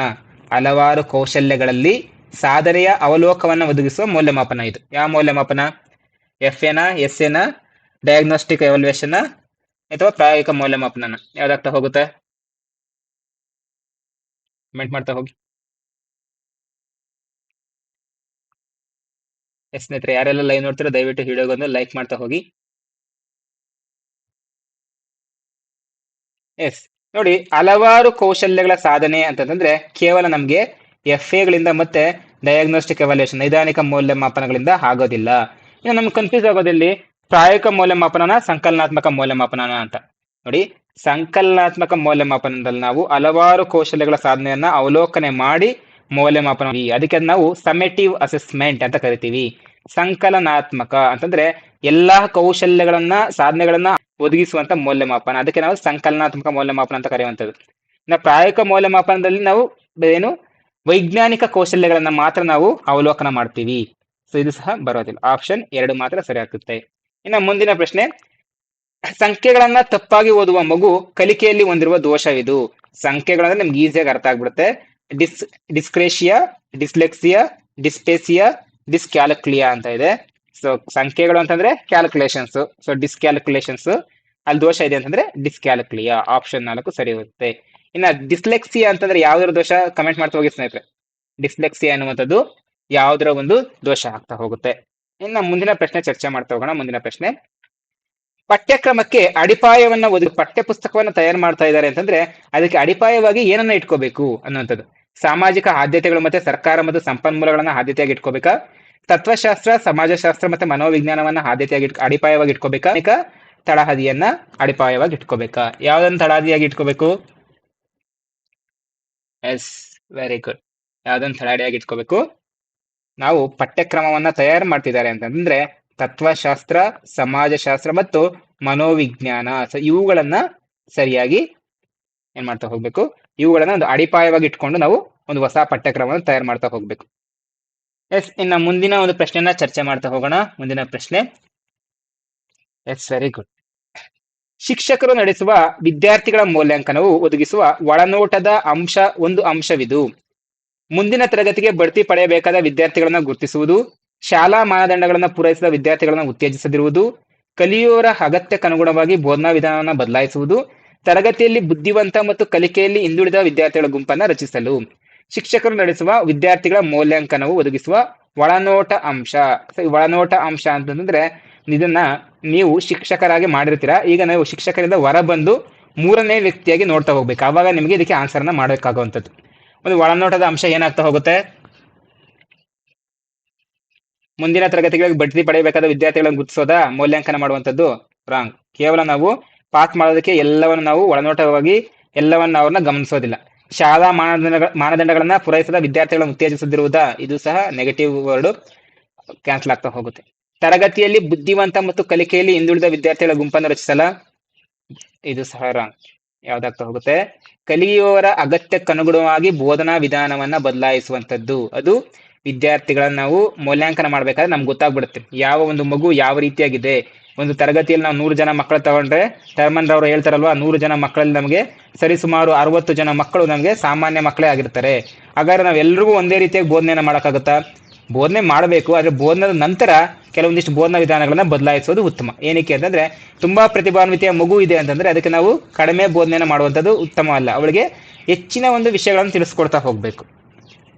ಹಲವಾರು ಕೌಶಲ್ಯಗಳಲ್ಲಿ ಸಾಧನೆಯ ಅವಲೋಕವನ್ನ ಒದಗಿಸುವ ಮೌಲ್ಯಮಾಪನ ಇದು. ಯಾವ ಮೌಲ್ಯಮಾಪನ? ಎಫ್ ಎನ ಎಸ್ ಎನ ಡಯಾಗ್ನೋಸ್ಟಿಕ್ ಎವಲ್ಯೂಷನ್ ಅಥವಾ ಪ್ರಾಯೋಗಿಕ ಮೌಲ್ಯಮಾಪನ ಯಾವ್ದಾಗ್ತಾ ಹೋಗುತ್ತೆ? ಕಮೆಂಟ್ ಮಾಡ್ತಾ ಹೋಗಿ. ಎಸ್ ಸ್ನೇಹಿತರೆ, ಯಾರೆಲ್ಲ ಲೈವ್ ನೋಡ್ತೀರೋ ದಯವಿಟ್ಟು ವಿಡಿಯೋಗೊಂದು ಲೈಕ್ ಮಾಡ್ತಾ ಹೋಗಿ. ಎಸ್ ನೋಡಿ, ಹಲವಾರು ಕೌಶಲ್ಯಗಳ ಸಾಧನೆ ಅಂತಂದ್ರೆ ಕೇವಲ ನಮ್ಗೆ ಎಫ್ ಎಗಳಿಂದ ಮತ್ತೆ ಡಯಾಗ್ನೋಸ್ಟಿಕ್ ಎವಾಲ್ಯೂಷನ್ ನೈದಾನಿಕ ಮೌಲ್ಯಮಾಪನಗಳಿಂದ ಆಗೋದಿಲ್ಲ. ಇನ್ನು ನಮ್ಗೆ ಕನ್ಫ್ಯೂಸ್ ಆಗೋದಿಲ್ಲಿ ಪ್ರಾಯೋಗಿಕ ಮೌಲ್ಯಮಾಪನನ, ಸಂಕಲನಾತ್ಮಕ ಮೌಲ್ಯಮಾಪನನ ಅಂತ. ನೋಡಿ, ಸಂಕಲನಾತ್ಮಕ ಮೌಲ್ಯಮಾಪನದಲ್ಲಿ ನಾವು ಹಲವಾರು ಕೌಶಲ್ಯಗಳ ಸಾಧನೆಯನ್ನ ಅವಲೋಕನೆ ಮಾಡಿ ಮೌಲ್ಯಮಾಪನ. ಅದಕ್ಕೆ ನಾವು ಸಮೆಟಿವ್ ಅಸೆಸ್ಮೆಂಟ್ ಅಂತ ಕರಿತೀವಿ. ಸಂಕಲನಾತ್ಮಕ ಅಂತಂದ್ರೆ ಎಲ್ಲಾ ಕೌಶಲ್ಯಗಳನ್ನ, ಸಾಧನೆಗಳನ್ನ ಒದಗಿಸುವಂತ ಮೌಲ್ಯಮಾಪನ. ಅದಕ್ಕೆ ನಾವು ಸಂಕಲನಾತ್ಮಕ ಮೌಲ್ಯಮಾಪನ ಅಂತ ಕರೆಯುವಂಥದ್ದು. ಇನ್ನು ಪ್ರಾಯೋಗಿಕ ಮೌಲ್ಯಮಾಪನದಲ್ಲಿ ನಾವು ಏನು ವೈಜ್ಞಾನಿಕ ಕೌಶಲ್ಯಗಳನ್ನ ಮಾತ್ರ ನಾವು ಅವಲೋಕನ ಮಾಡ್ತೀವಿ. ಸೊ ಇದು ಸಹ ಬರೋದಿಲ್ಲ. ಆಪ್ಷನ್ ಎರಡು ಮಾತ್ರ ಸರಿ ಆಗ್ತದೆ. ಇನ್ನು ಮುಂದಿನ ಪ್ರಶ್ನೆ, ಸಂಖ್ಯೆಗಳನ್ನ ತಪ್ಪಾಗಿ ಓದುವ ಮಗು ಕಲಿಕೆಯಲ್ಲಿ ಹೊಂದಿರುವ ದೋಷವಿದು. ಸಂಖ್ಯೆಗಳಂದ್ರೆ ನಿಮ್ಗೆ ಈಸಿಯಾಗಿ ಅರ್ಥ ಆಗ್ಬಿಡುತ್ತೆ. ಡಿಸ್, ಡಿಸ್ಕ್ರೇಷಿಯಾ, ಡಿಸ್ಲೆಕ್ಸಿಯಾ, ಡಿಸ್ಪೇಸಿಯಾ, ಡಿಸ್ಕ್ಯಾಲ್ಕುಲಿಯಾ ಅಂತ ಇದೆ. ಸೊ ಸಂಖ್ಯೆಗಳು ಅಂತಂದ್ರೆ ಕ್ಯಾಲ್ಕುಲೇಷನ್ಸ್. ಸೊ ಡಿಸ್ಕ್ಯಾಲ್ಕುಲೇಷನ್ಸ್, ಅಲ್ಲಿ ದೋಷ ಇದೆ ಅಂತಂದ್ರೆ ಡಿಸ್ಕ್ಯಾಲ್ಕುಲಿಯಾ. ಆಪ್ಷನ್ ನಾಲ್ಕು ಸರಿ ಹೋಗುತ್ತೆ. ಇನ್ನ ಡಿಸ್ಲೆಕ್ಸಿಯಾ ಅಂತಂದ್ರೆ ಯಾವ್ದಾರ ದೋಷ ಕಮೆಂಟ್ ಮಾಡ್ತಾ ಹೋಗಿ ಸ್ನೇಹಿತರೆ. ಡಿಸ್ಲೆಕ್ಸಿಯಾ ಅನ್ನುವಂಥದ್ದು ಯಾವ್ದರ ಒಂದು ದೋಷ ಆಗ್ತಾ ಹೋಗುತ್ತೆ. ಇನ್ನ ಮುಂದಿನ ಪ್ರಶ್ನೆ ಚರ್ಚೆ ಮಾಡ್ತಾ ಹೋಗೋಣ, ಮುಂದಿನ ಪ್ರಶ್ನೆ. ಪಠ್ಯಕ್ರಮಕ್ಕೆ ಅಡಿಪಾಯವನ್ನ ಒದಗಿ ಪಠ್ಯ ಪುಸ್ತಕವನ್ನ ತಯಾರು ಮಾಡ್ತಾ ಇದ್ದಾರೆ ಅಂತಂದ್ರೆ ಅದಕ್ಕೆ ಅಡಿಪಾಯವಾಗಿ ಏನನ್ನ ಇಟ್ಕೋಬೇಕು ಅನ್ನುವಂಥದ್ದು. ಸಾಮಾಜಿಕ ಆದ್ಯತೆಗಳು ಮತ್ತೆ ಸರ್ಕಾರ ಮತ್ತು ಸಂಪನ್ಮೂಲಗಳನ್ನ ಆದ್ಯತೆಯಾಗಿ ಇಟ್ಕೋಬೇಕಾ? ತತ್ವಶಾಸ್ತ್ರ, ಸಮಾಜಶಾಸ್ತ್ರ ಮತ್ತೆ ಮನೋವಿಜ್ಞಾನವನ್ನ ಆದ್ಯತೆಯಾಗಿ ಅಡಿಪಾಯವಾಗಿ ಇಟ್ಕೋಬೇಕಾ? ತಳಹದಿಯನ್ನ ಅಡಿಪಾಯವಾಗಿ ಇಟ್ಕೋಬೇಕಾ? ಯಾವ್ದನ್ನ ತಳಹದಿಯಾಗಿ ಇಟ್ಕೋಬೇಕು? ಎಸ್ ವೆರಿ ಗುಡ್ ಯಾವ್ದನ್ನ ತಲಾಡಿಯಾಗಿ ಇಟ್ಕೋಬೇಕು? ನಾವು ಪಠ್ಯಕ್ರಮವನ್ನ ತಯಾರು ಮಾಡ್ತಿದ್ದಾರೆ ಅಂತಂದ್ರೆ ತತ್ವಶಾಸ್ತ್ರ, ಸಮಾಜಶಾಸ್ತ್ರ ಮತ್ತು ಮನೋವಿಜ್ಞಾನ. ಇವುಗಳನ್ನ ಸರಿಯಾಗಿ ಏನ್ ಮಾಡ್ತಾ ಹೋಗ್ಬೇಕು? ಇವುಗಳನ್ನ ಒಂದು ಅಡಿಪಾಯವಾಗಿ ಇಟ್ಕೊಂಡು ನಾವು ಒಂದು ಹೊಸ ಪಠ್ಯಕ್ರಮವನ್ನು ತಯಾರು ಮಾಡ್ತಾ ಹೋಗ್ಬೇಕು. ಎಸ್ ಇನ್ನ ಮುಂದಿನ ಒಂದು ಪ್ರಶ್ನೆಯನ್ನ ಚರ್ಚೆ ಮಾಡ್ತಾ ಹೋಗೋಣ. ಮುಂದಿನ ಪ್ರಶ್ನೆ. ಎಸ್ ವೆರಿ ಗುಡ್ ಶಿಕ್ಷಕರು ನಡೆಸುವ ವಿದ್ಯಾರ್ಥಿಗಳ ಮೌಲ್ಯಾಂಕನವು ಒದಗಿಸುವ ಒಳನೋಟದ ಅಂಶ ಒಂದು ಅಂಶವಿದು. ಮುಂದಿನ ತರಗತಿಗೆ ಬಡ್ತಿ ಪಡೆಯಬೇಕಾದ ವಿದ್ಯಾರ್ಥಿಗಳನ್ನ ಗುರುತಿಸುವುದು, ಶಾಲಾ ಮಾನದಂಡಗಳನ್ನ ಪೂರೈಸಿದ ವಿದ್ಯಾರ್ಥಿಗಳನ್ನ ಉತ್ತೇಜಿಸದಿರುವುದು, ಕಲಿಯೋರ ಅಗತ್ಯಕ್ಕನುಗುಣವಾಗಿ ಬೋಧನಾ ವಿಧಾನವನ್ನು ಬದಲಾಯಿಸುವುದು, ತರಗತಿಯಲ್ಲಿ ಬುದ್ಧಿವಂತ ಮತ್ತು ಕಲಿಕೆಯಲ್ಲಿ ಹಿಂದುಳಿದ ವಿದ್ಯಾರ್ಥಿಗಳ ಗುಂಪನ್ನ ರಚಿಸಲು. ಶಿಕ್ಷಕರು ನಡೆಸುವ ವಿದ್ಯಾರ್ಥಿಗಳ ಮೌಲ್ಯಾಂಕನವು ಒದಗಿಸುವ ಒಳನೋಟ ಅಂಶ. ಒಳನೋಟ ಅಂಶ ಅಂತಂದ್ರೆ ಇದನ್ನ ನೀವು ಶಿಕ್ಷಕರಾಗಿ ಮಾಡಿರ್ತೀರಾ? ಈಗ ನಾವು ಶಿಕ್ಷಕರಿಂದ ಹೊರ ಬಂದು ಮೂರನೇ ವ್ಯಕ್ತಿಯಾಗಿ ನೋಡ್ತಾ ಹೋಗ್ಬೇಕು. ಆವಾಗ ನಿಮಗೆ ಇದಕ್ಕೆ ಆನ್ಸರ್ನ ಮಾಡಬೇಕಾಗುವಂಥದ್ದು. ಒಂದು ಒಳನೋಟದ ಅಂಶ ಏನಾಗ್ತಾ ಹೋಗುತ್ತೆ? ಮುಂದಿನ ತರಗತಿಗಳಿಗೆ ಬಡ್ತಿ ಪಡೆಯಬೇಕಾದ ವಿದ್ಯಾರ್ಥಿಗಳನ್ನು ಗುರುತಿಸೋದ ಮೌಲ್ಯಾಂಕನ ಮಾಡುವಂಥದ್ದು ರಾಂಗ್ ಕೇವಲ ನಾವು ಪಾಸ್ ಮಾಡೋದಕ್ಕೆ ಎಲ್ಲವನ್ನು ನಾವು ಒಳನೋಟವಾಗಿ ಎಲ್ಲವನ್ನ ಅವ್ರನ್ನ ಗಮನಿಸೋದಿಲ್ಲ. ಶಾಲಾ ಮಾನದಂಡ ಮಾನದಂಡಗಳನ್ನ ಪೂರೈಸದ ವಿದ್ಯಾರ್ಥಿಗಳನ್ನು ಉತ್ತೇಜಿಸದಿರುವುದ? ಇದು ಸಹ ನೆಗೆಟಿವ್ ವರ್ಡ್ ಕ್ಯಾನ್ಸಲ್ ಆಗ್ತಾ ಹೋಗುತ್ತೆ. ತರಗತಿಯಲ್ಲಿ ಬುದ್ಧಿವಂತ ಮತ್ತು ಕಲಿಕೆಯಲ್ಲಿ ಹಿಂದುಳಿದ ವಿದ್ಯಾರ್ಥಿಗಳ ಗುಂಪನ್ನು ರಚಿಸಲ. ಇದು ಸಹ ರಾಂಗ್ ಯಾವ್ದಾಗ್ತಾ ಹೋಗುತ್ತೆ? ಕಲಿಯುವವರ ಅಗತ್ಯಕ್ಕನುಗುಣವಾಗಿ ಬೋಧನಾ ವಿಧಾನವನ್ನ ಬದಲಾಯಿಸುವಂತದ್ದು ಅದು ವಿದ್ಯಾರ್ಥಿಗಳನ್ನ ನಾವು ಮೌಲ್ಯಾಂಕನ ಮಾಡ್ಬೇಕಾದ್ರೆ ನಮ್ಗೆ ಗೊತ್ತಾಗ್ಬಿಡುತ್ತೆ. ಯಾವ ಒಂದು ಮಗು ಯಾವ ರೀತಿಯಾಗಿದೆ? ಒಂದು ತರಗತಿಯಲ್ಲಿ ನಾವು ನೂರು ಜನ ಮಕ್ಕಳು ತಗೊಂಡ್ರೆ ಟರ್ಮನ್ ರವರು ಹೇಳ್ತಾರಲ್ವಾ, ನೂರು ಜನ ಮಕ್ಕಳಲ್ಲಿ ನಮಗೆ ಸರಿಸುಮಾರು ಅರವತ್ತು ಜನ ಮಕ್ಕಳು ನಮಗೆ ಸಾಮಾನ್ಯ ಮಕ್ಕಳೇ ಆಗಿರ್ತಾರೆ. ಹಾಗಾದ್ರೆ ನಾವೆಲ್ಲರಿಗೂ ಒಂದೇ ರೀತಿಯಾಗಿ ಬೋಧನೆಯನ್ನು ಮಾಡೋಕ್ಕಾಗುತ್ತಾ? ಬೋಧನೆ ಮಾಡಬೇಕು, ಆದರೆ ಬೋಧನದ ನಂತರ ಕೆಲವೊಂದಿಷ್ಟು ಬೋಧನಾ ವಿಧಾನಗಳನ್ನು ಬದಲಾಯಿಸೋದು ಉತ್ತಮ. ಏನಕ್ಕೆ ಅಂತಂದ್ರೆ, ತುಂಬಾ ಪ್ರತಿಭಾನ್ವಿತೆಯ ಮಗು ಇದೆ ಅಂತಂದ್ರೆ ಅದಕ್ಕೆ ನಾವು ಕಡಿಮೆ ಬೋಧನೆಯನ್ನು ಮಾಡುವಂಥದ್ದು ಉತ್ತಮ ಅಲ್ಲ. ಅವಳಿಗೆ ಹೆಚ್ಚಿನ ಒಂದು ವಿಷಯಗಳನ್ನು ತಿಳಿಸ್ಕೊಡ್ತಾ ಹೋಗ್ಬೇಕು.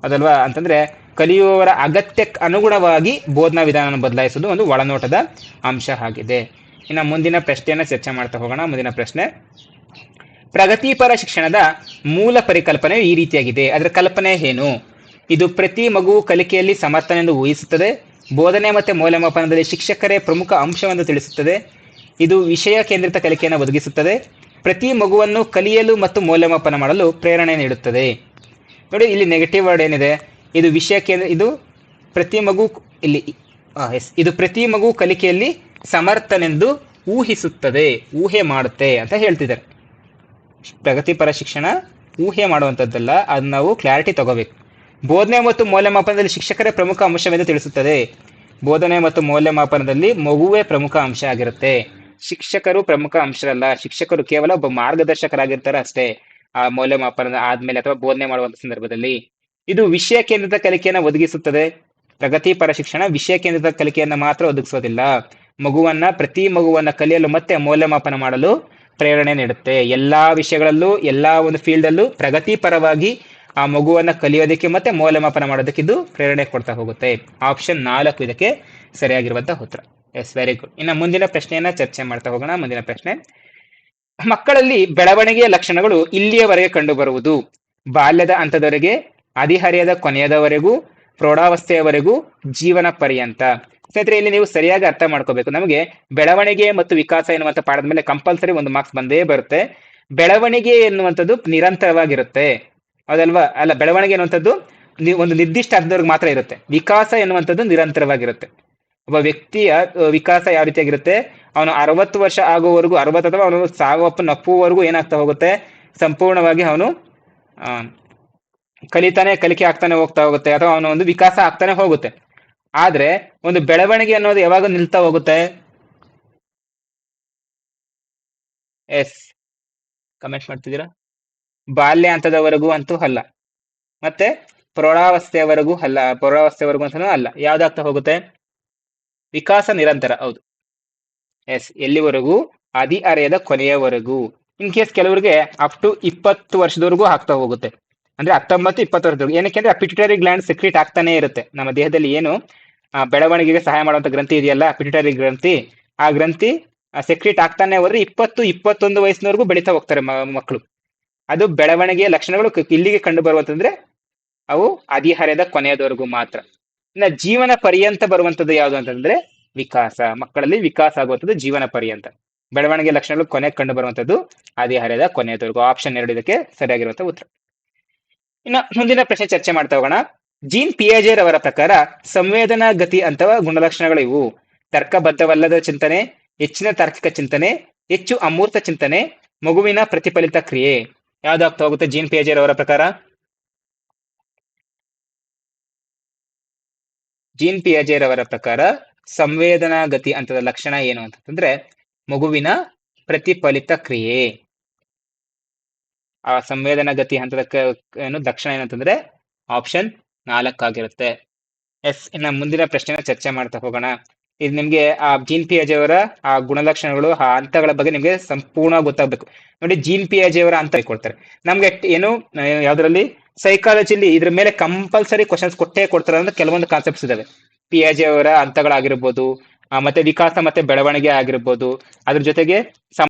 ಅದಲ್ವಾ? ಅಂತಂದ್ರೆ, ಕಲಿಯುವವರ ಅಗತ್ಯಕ್ಕೆ ಅನುಗುಣವಾಗಿ ಬೋಧನಾ ವಿಧಾನವನ್ನು ಬದಲಾಯಿಸೋದು ಒಂದು ಒಳನೋಟದ ಅಂಶ ಆಗಿದೆ. ಇನ್ನು ಮುಂದಿನ ಪ್ರಶ್ನೆಯನ್ನು ಚರ್ಚೆ ಮಾಡ್ತಾ ಹೋಗೋಣ. ಮುಂದಿನ ಪ್ರಶ್ನೆ, ಪ್ರಗತಿಪರ ಶಿಕ್ಷಣದ ಮೂಲ ಪರಿಕಲ್ಪನೆ ಈ ರೀತಿಯಾಗಿದೆ. ಅದರ ಕಲ್ಪನೆ ಏನು? ಇದು ಪ್ರತಿ ಮಗು ಕಲಿಕೆಯಲ್ಲಿ ಸಮರ್ಥನೆಂದು ಊಹಿಸುತ್ತದೆ. ಬೋಧನೆ ಮತ್ತು ಮೌಲ್ಯಮಾಪನದಲ್ಲಿ ಶಿಕ್ಷಕರೇ ಪ್ರಮುಖ ಅಂಶವೆಂದು ತಿಳಿಸುತ್ತದೆ. ಇದು ವಿಷಯ ಕೇಂದ್ರಿತ ಕಲಿಕೆಯನ್ನು ಒದಗಿಸುತ್ತದೆ. ಪ್ರತಿ ಮಗುವನ್ನು ಕಲಿಯಲು ಮತ್ತು ಮೌಲ್ಯಮಾಪನ ಮಾಡಲು ಪ್ರೇರಣೆ ನೀಡುತ್ತದೆ. ನೋಡಿ, ಇಲ್ಲಿ ನೆಗೆಟಿವ್ ವರ್ಡ್ ಏನಿದೆ? ಇದು ವಿಷಯ ಕೇಂದ್ರ, ಇದು ಪ್ರತಿ ಮಗು ಇಲ್ಲಿ ಎಸ್ ಇದು ಪ್ರತಿ ಮಗು ಕಲಿಕೆಯಲ್ಲಿ ಸಮರ್ಥನೆಂದು ಊಹಿಸುತ್ತದೆ. ಊಹೆ ಮಾಡುತ್ತೆ ಅಂತ ಹೇಳ್ತಿದ್ದಾರೆ. ಪ್ರಗತಿಪರ ಶಿಕ್ಷಣ ಊಹೆ ಮಾಡುವಂಥದ್ದಲ್ಲ. ಅದನ್ನ ನಾವು ಕ್ಲಾರಿಟಿ ತಗೋಬೇಕು. ಬೋಧನೆ ಮತ್ತು ಮೌಲ್ಯಮಾಪನದಲ್ಲಿ ಶಿಕ್ಷಕರೇ ಪ್ರಮುಖ ಅಂಶವೆಂದು ತಿಳಿಸುತ್ತದೆ. ಬೋಧನೆ ಮತ್ತು ಮೌಲ್ಯಮಾಪನದಲ್ಲಿ ಮಗುವೇ ಪ್ರಮುಖ ಅಂಶ ಆಗಿರುತ್ತೆ. ಶಿಕ್ಷಕರು ಪ್ರಮುಖ ಅಂಶರಲ್ಲ. ಶಿಕ್ಷಕರು ಕೇವಲ ಒಬ್ಬ ಮಾರ್ಗದರ್ಶಕರಾಗಿರ್ತಾರೆ ಅಷ್ಟೇ. ಆ ಮೌಲ್ಯಮಾಪನದ ಆದ್ಮೇಲೆ ಅಥವಾ ಬೋಧನೆ ಮಾಡುವಂತ ಸಂದರ್ಭದಲ್ಲಿ. ಇದು ವಿಷಯ ಕೇಂದ್ರಿತ ಕಲಿಕೆಯನ್ನು ಒದಗಿಸುತ್ತದೆ. ಪ್ರಗತಿಪರ ಶಿಕ್ಷಣ ವಿಷಯ ಕೇಂದ್ರಿತ ಕಲಿಕೆಯನ್ನು ಮಾತ್ರ ಒದಗಿಸೋದಿಲ್ಲ. ಮಗುವನ್ನ ಪ್ರತಿ ಮಗುವನ್ನ ಕಲಿಯಲು ಮತ್ತೆ ಮೌಲ್ಯಮಾಪನ ಮಾಡಲು ಪ್ರೇರಣೆ ನೀಡುತ್ತೆ. ಎಲ್ಲಾ ವಿಷಯಗಳಲ್ಲೂ, ಎಲ್ಲಾ ಒಂದು ಫೀಲ್ಡ್ ಅಲ್ಲೂ ಪ್ರಗತಿಪರವಾಗಿ ಆ ಮಗುವನ್ನ ಕಲಿಯೋದಕ್ಕೆ ಮತ್ತೆ ಮೌಲ್ಯಮಾಪನ ಮಾಡೋದಕ್ಕೆ ಇದು ಪ್ರೇರಣೆ ಕೊಡ್ತಾ ಹೋಗುತ್ತೆ. ಆಪ್ಷನ್ ನಾಲ್ಕು ಇದಕ್ಕೆ ಸರಿಯಾಗಿರುವಂತಹ ಉತ್ತರ. ಎಸ್ ವೆರಿ ಗುಡ್ ಇನ್ನು ಮುಂದಿನ ಪ್ರಶ್ನೆಯನ್ನ ಚರ್ಚೆ ಮಾಡ್ತಾ ಹೋಗೋಣ. ಮುಂದಿನ ಪ್ರಶ್ನೆ, ಮಕ್ಕಳಲ್ಲಿ ಬೆಳವಣಿಗೆಯ ಲಕ್ಷಣಗಳು ಇಲ್ಲಿಯವರೆಗೆ ಕಂಡುಬರುವುದು. ಬಾಲ್ಯದ ಹಂತದವರೆಗೆ ಹದಿಹರೆಯದ ಕೊನೆಯದವರೆಗೂ, ಪ್ರೌಢಾವಸ್ಥೆಯವರೆಗೂ, ಜೀವನ ಪರ್ಯಂತ. ಸ್ನೇಹಿತರೆ, ಇಲ್ಲಿ ನೀವು ಸರಿಯಾಗಿ ಅರ್ಥ ಮಾಡ್ಕೋಬೇಕು. ನಮಗೆ ಬೆಳವಣಿಗೆ ಮತ್ತು ವಿಕಾಸ ಎನ್ನುವಂಥ ಪಾಠದ ಮೇಲೆ ಕಂಪಲ್ಸರಿ ಒಂದು ಮಾರ್ಕ್ಸ್ ಬಂದೇ ಬರುತ್ತೆ. ಬೆಳವಣಿಗೆ ಎನ್ನುವಂಥದ್ದು ನಿರಂತರವಾಗಿರುತ್ತೆ. ಹೌದಲ್ವಾ? ಅಲ್ಲ, ಬೆಳವಣಿಗೆ ಅನ್ನುವಂಥದ್ದು ಒಂದು ನಿರ್ದಿಷ್ಟ ಹಂತದವರೆಗೆ ಮಾತ್ರ ಇರುತ್ತೆ. ವಿಕಾಸ ಎನ್ನುವಂಥದ್ದು ನಿರಂತರವಾಗಿರುತ್ತೆ. ಒಬ್ಬ ವ್ಯಕ್ತಿಯ ವಿಕಾಸ ಯಾವ ರೀತಿಯಾಗಿರುತ್ತೆ? ಅವನು ಅರವತ್ತು ವರ್ಷ ಆಗುವವರೆಗೂ, ಅರವತ್ತು ಅಥವಾ ಅವನು ಸಾವಪ್ಪ ನಪ್ಪುವವರೆಗೂ ಏನಾಗ್ತಾ ಹೋಗುತ್ತೆ? ಸಂಪೂರ್ಣವಾಗಿ ಅವನು ಕಲಿತಾನೆ, ಕಲಿಕೆ ಆಗ್ತಾನೆ ಹೋಗ್ತಾ ಹೋಗುತ್ತೆ, ಅಥವಾ ಅವನ ಒಂದು ವಿಕಾಸ ಆಗ್ತಾನೆ ಹೋಗುತ್ತೆ. ಆದ್ರೆ, ಒಂದು ಬೆಳವಣಿಗೆ ಅನ್ನೋದು ಯಾವಾಗ ನಿಲ್ತಾ ಹೋಗುತ್ತೆ? ಎಸ್. ಕಮೆಂಟ್ ಮಾಡ್ತಿದ್ದೀರಾ? ಬಾಲ್ಯ ಹಂತದವರೆಗೂ ಅಂತೂ ಅಲ್ಲ. ಮತ್ತೆ ಪ್ರೌಢಾವಸ್ಥೆಯವರೆಗೂ ಅಲ್ಲ ಪ್ರೌಢಾವಸ್ಥೆವರೆಗೂ ಅಂತನೂ ಅಲ್ಲ. ಯಾವ್ದಾಗ್ತಾ ಹೋಗುತ್ತೆ? ವಿಕಾಸ ನಿರಂತರ, ಹೌದು. ಎಸ್ ಎಲ್ಲಿವರೆಗೂ? ಹದಿಹರೆಯದ ಕೊನೆಯವರೆಗೂ. ಇನ್ ಕೇಸ್ ಕೆಲವರಿಗೆ ಅಪ್ ಟು ಇಪ್ಪತ್ತು ವರ್ಷದವರೆಗೂ ಆಗ್ತಾ ಹೋಗುತ್ತೆ. ಅಂದ್ರೆ ಹತ್ತೊಂಬತ್ತು, ಇಪ್ಪತ್ತು ವರ್ಷದವರೆಗೂ. ಏನಕ್ಕೆ ಅಂದ್ರೆ ಪಿಟ್ಯುಟರಿ ಗ್ಲ್ಯಾಂಡ್ ಸೆಕ್ರೀಟ್ ಆಗ್ತಾನೆ ಇರುತ್ತೆ. ನಮ್ಮ ದೇಹದಲ್ಲಿ ಏನು? ಬೆಳವಣಿಗೆಗೆ ಸಹಾಯ ಮಾಡುವಂತ ಗ್ರಂಥಿ ಇದೆಯಲ್ಲ ಪಿಟ್ಯುಟರಿ ಗ್ರಂಥಿ. ಆ ಗ್ರಂಥಿ ಸೆಕ್ರಿಟ್ ಆಗ್ತಾನೆ ಹೋದ್ರೆ ಇಪ್ಪತ್ತು, ಇಪ್ಪತ್ತೊಂದು ವಯಸ್ಸಿನವರೆಗೂ ಬೆಳೀತಾ ಹೋಗ್ತಾರೆ ಮಕ್ಕಳು. ಅದು ಬೆಳವಣಿಗೆಯ ಲಕ್ಷಣಗಳು ಇಲ್ಲಿಗೆ ಕಂಡು ಬರುವಂತಂದ್ರೆ ಅವು ಅಧಿಹರ್ಯದ ಕೊನೆಯದವರೆಗೂ ಮಾತ್ರ. ಇನ್ನ ಜೀವನ ಪರ್ಯಂತ ಬರುವಂತದ್ದು ಯಾವುದು ಅಂತಂದ್ರೆ ವಿಕಾಸ. ಮಕ್ಕಳಲ್ಲಿ ವಿಕಾಸ ಆಗುವಂಥದ್ದು ಜೀವನ ಪರ್ಯಂತ. ಬೆಳವಣಿಗೆ ಲಕ್ಷಣಗಳು ಕೊನೆಗೆ ಕಂಡು ಬರುವಂತದ್ದು ಅಧಿಹರ್ಯದ ಕೊನೆಯದವರೆಗೂ. ಆಪ್ಷನ್ ಎರಡು ಇದಕ್ಕೆ ಸರಿಯಾಗಿರುವಂತ ಉತ್ತರ. ಇನ್ನು ಮುಂದಿನ ಪ್ರಶ್ನೆ ಚರ್ಚೆ ಮಾಡ್ತಾ ಹೋಗೋಣ. ಜೀನ್ ಪಿಯಾಜೇರ್ ಅವರ ಪ್ರಕಾರ ಸಂವೇದನಾ ಗತಿ ಅಥವಾ ಗುಣಲಕ್ಷಣಗಳು ಇವು. ತರ್ಕಬದ್ಧವಲ್ಲದ ಚಿಂತನೆ, ಹೆಚ್ಚಿನ ತಾರ್ಕಿಕ ಚಿಂತನೆ, ಹೆಚ್ಚು ಅಮೂರ್ತ ಚಿಂತನೆ, ಮಗುವಿನ ಪ್ರತಿಫಲಿತ ಕ್ರಿಯೆ. ಯಾವ್ದಾಗ್ತಾ ಹೋಗುತ್ತೆ? ಜೀನ್ ಪಿಯಾಜೆರ್ ಅವರ ಪ್ರಕಾರ? ಜೀನ್ ಪಿಯಾಜೆರ್ ಅವರ ಪ್ರಕಾರ ಸಂವೇದನಾ ಗತಿ ಅಂತದ ಲಕ್ಷಣ ಏನು ಅಂತಂದ್ರೆ ಮಗುವಿನ ಪ್ರತಿಫಲಿತ ಕ್ರಿಯೆ. ಆ ಸಂವೇದನಾ ಗತಿ ಹಂತದ ಏನು ಲಕ್ಷಣ ಏನಂತಂದ್ರೆ ಆಪ್ಷನ್ ನಾಲ್ಕಾಗಿರುತ್ತೆ. ಎಸ್, ಇನ್ನ ಮುಂದಿನ ಪ್ರಶ್ನೆನ ಚರ್ಚೆ ಮಾಡ್ತಾ ಹೋಗೋಣ. ಇದು ನಿಮ್ಗೆ, ಆ ಜೀನ್ ಪಿಯಾಜೆ ಅವರ, ಆ, ಗುಣಲಕ್ಷಣಗಳು, ಆ, ಹಂತಗಳ ಬಗ್ಗೆ ನಿಮ್ಗೆ ಸಂಪೂರ್ಣ ಗೊತ್ತಾಗ್ಬೇಕು. ನೋಡಿ ಜೀನ್ ಪಿಯಾಜೆ ಅವರ ಅಂತ ಕೊಡ್ತಾರೆ ನಮ್ಗೆ ಏನು ಯಾವ್ದ್ರಲ್ಲಿ? ಸೈಕಾಲಜಿಲಿ ಇದ್ರ ಮೇಲೆ ಕಂಪಲ್ಸರಿ ಕ್ವಶನ್ಸ್ ಕೊಟ್ಟೇ ಕೊಡ್ತಾರೆ ಅಂದ್ರೆ ಕೆಲವೊಂದು ಕಾನ್ಸೆಪ್ಟ್ಸ್ ಇದಾವೆ. ಪಿಯಾಜೆ ಅವರ ಹಂತಗಳಾಗಿರ್ಬೋದು ಮತ್ತೆ ವಿಕಾಸ ಮತ್ತೆ ಬೆಳವಣಿಗೆ ಆಗಿರ್ಬೋದು, ಅದ್ರ ಜೊತೆಗೆ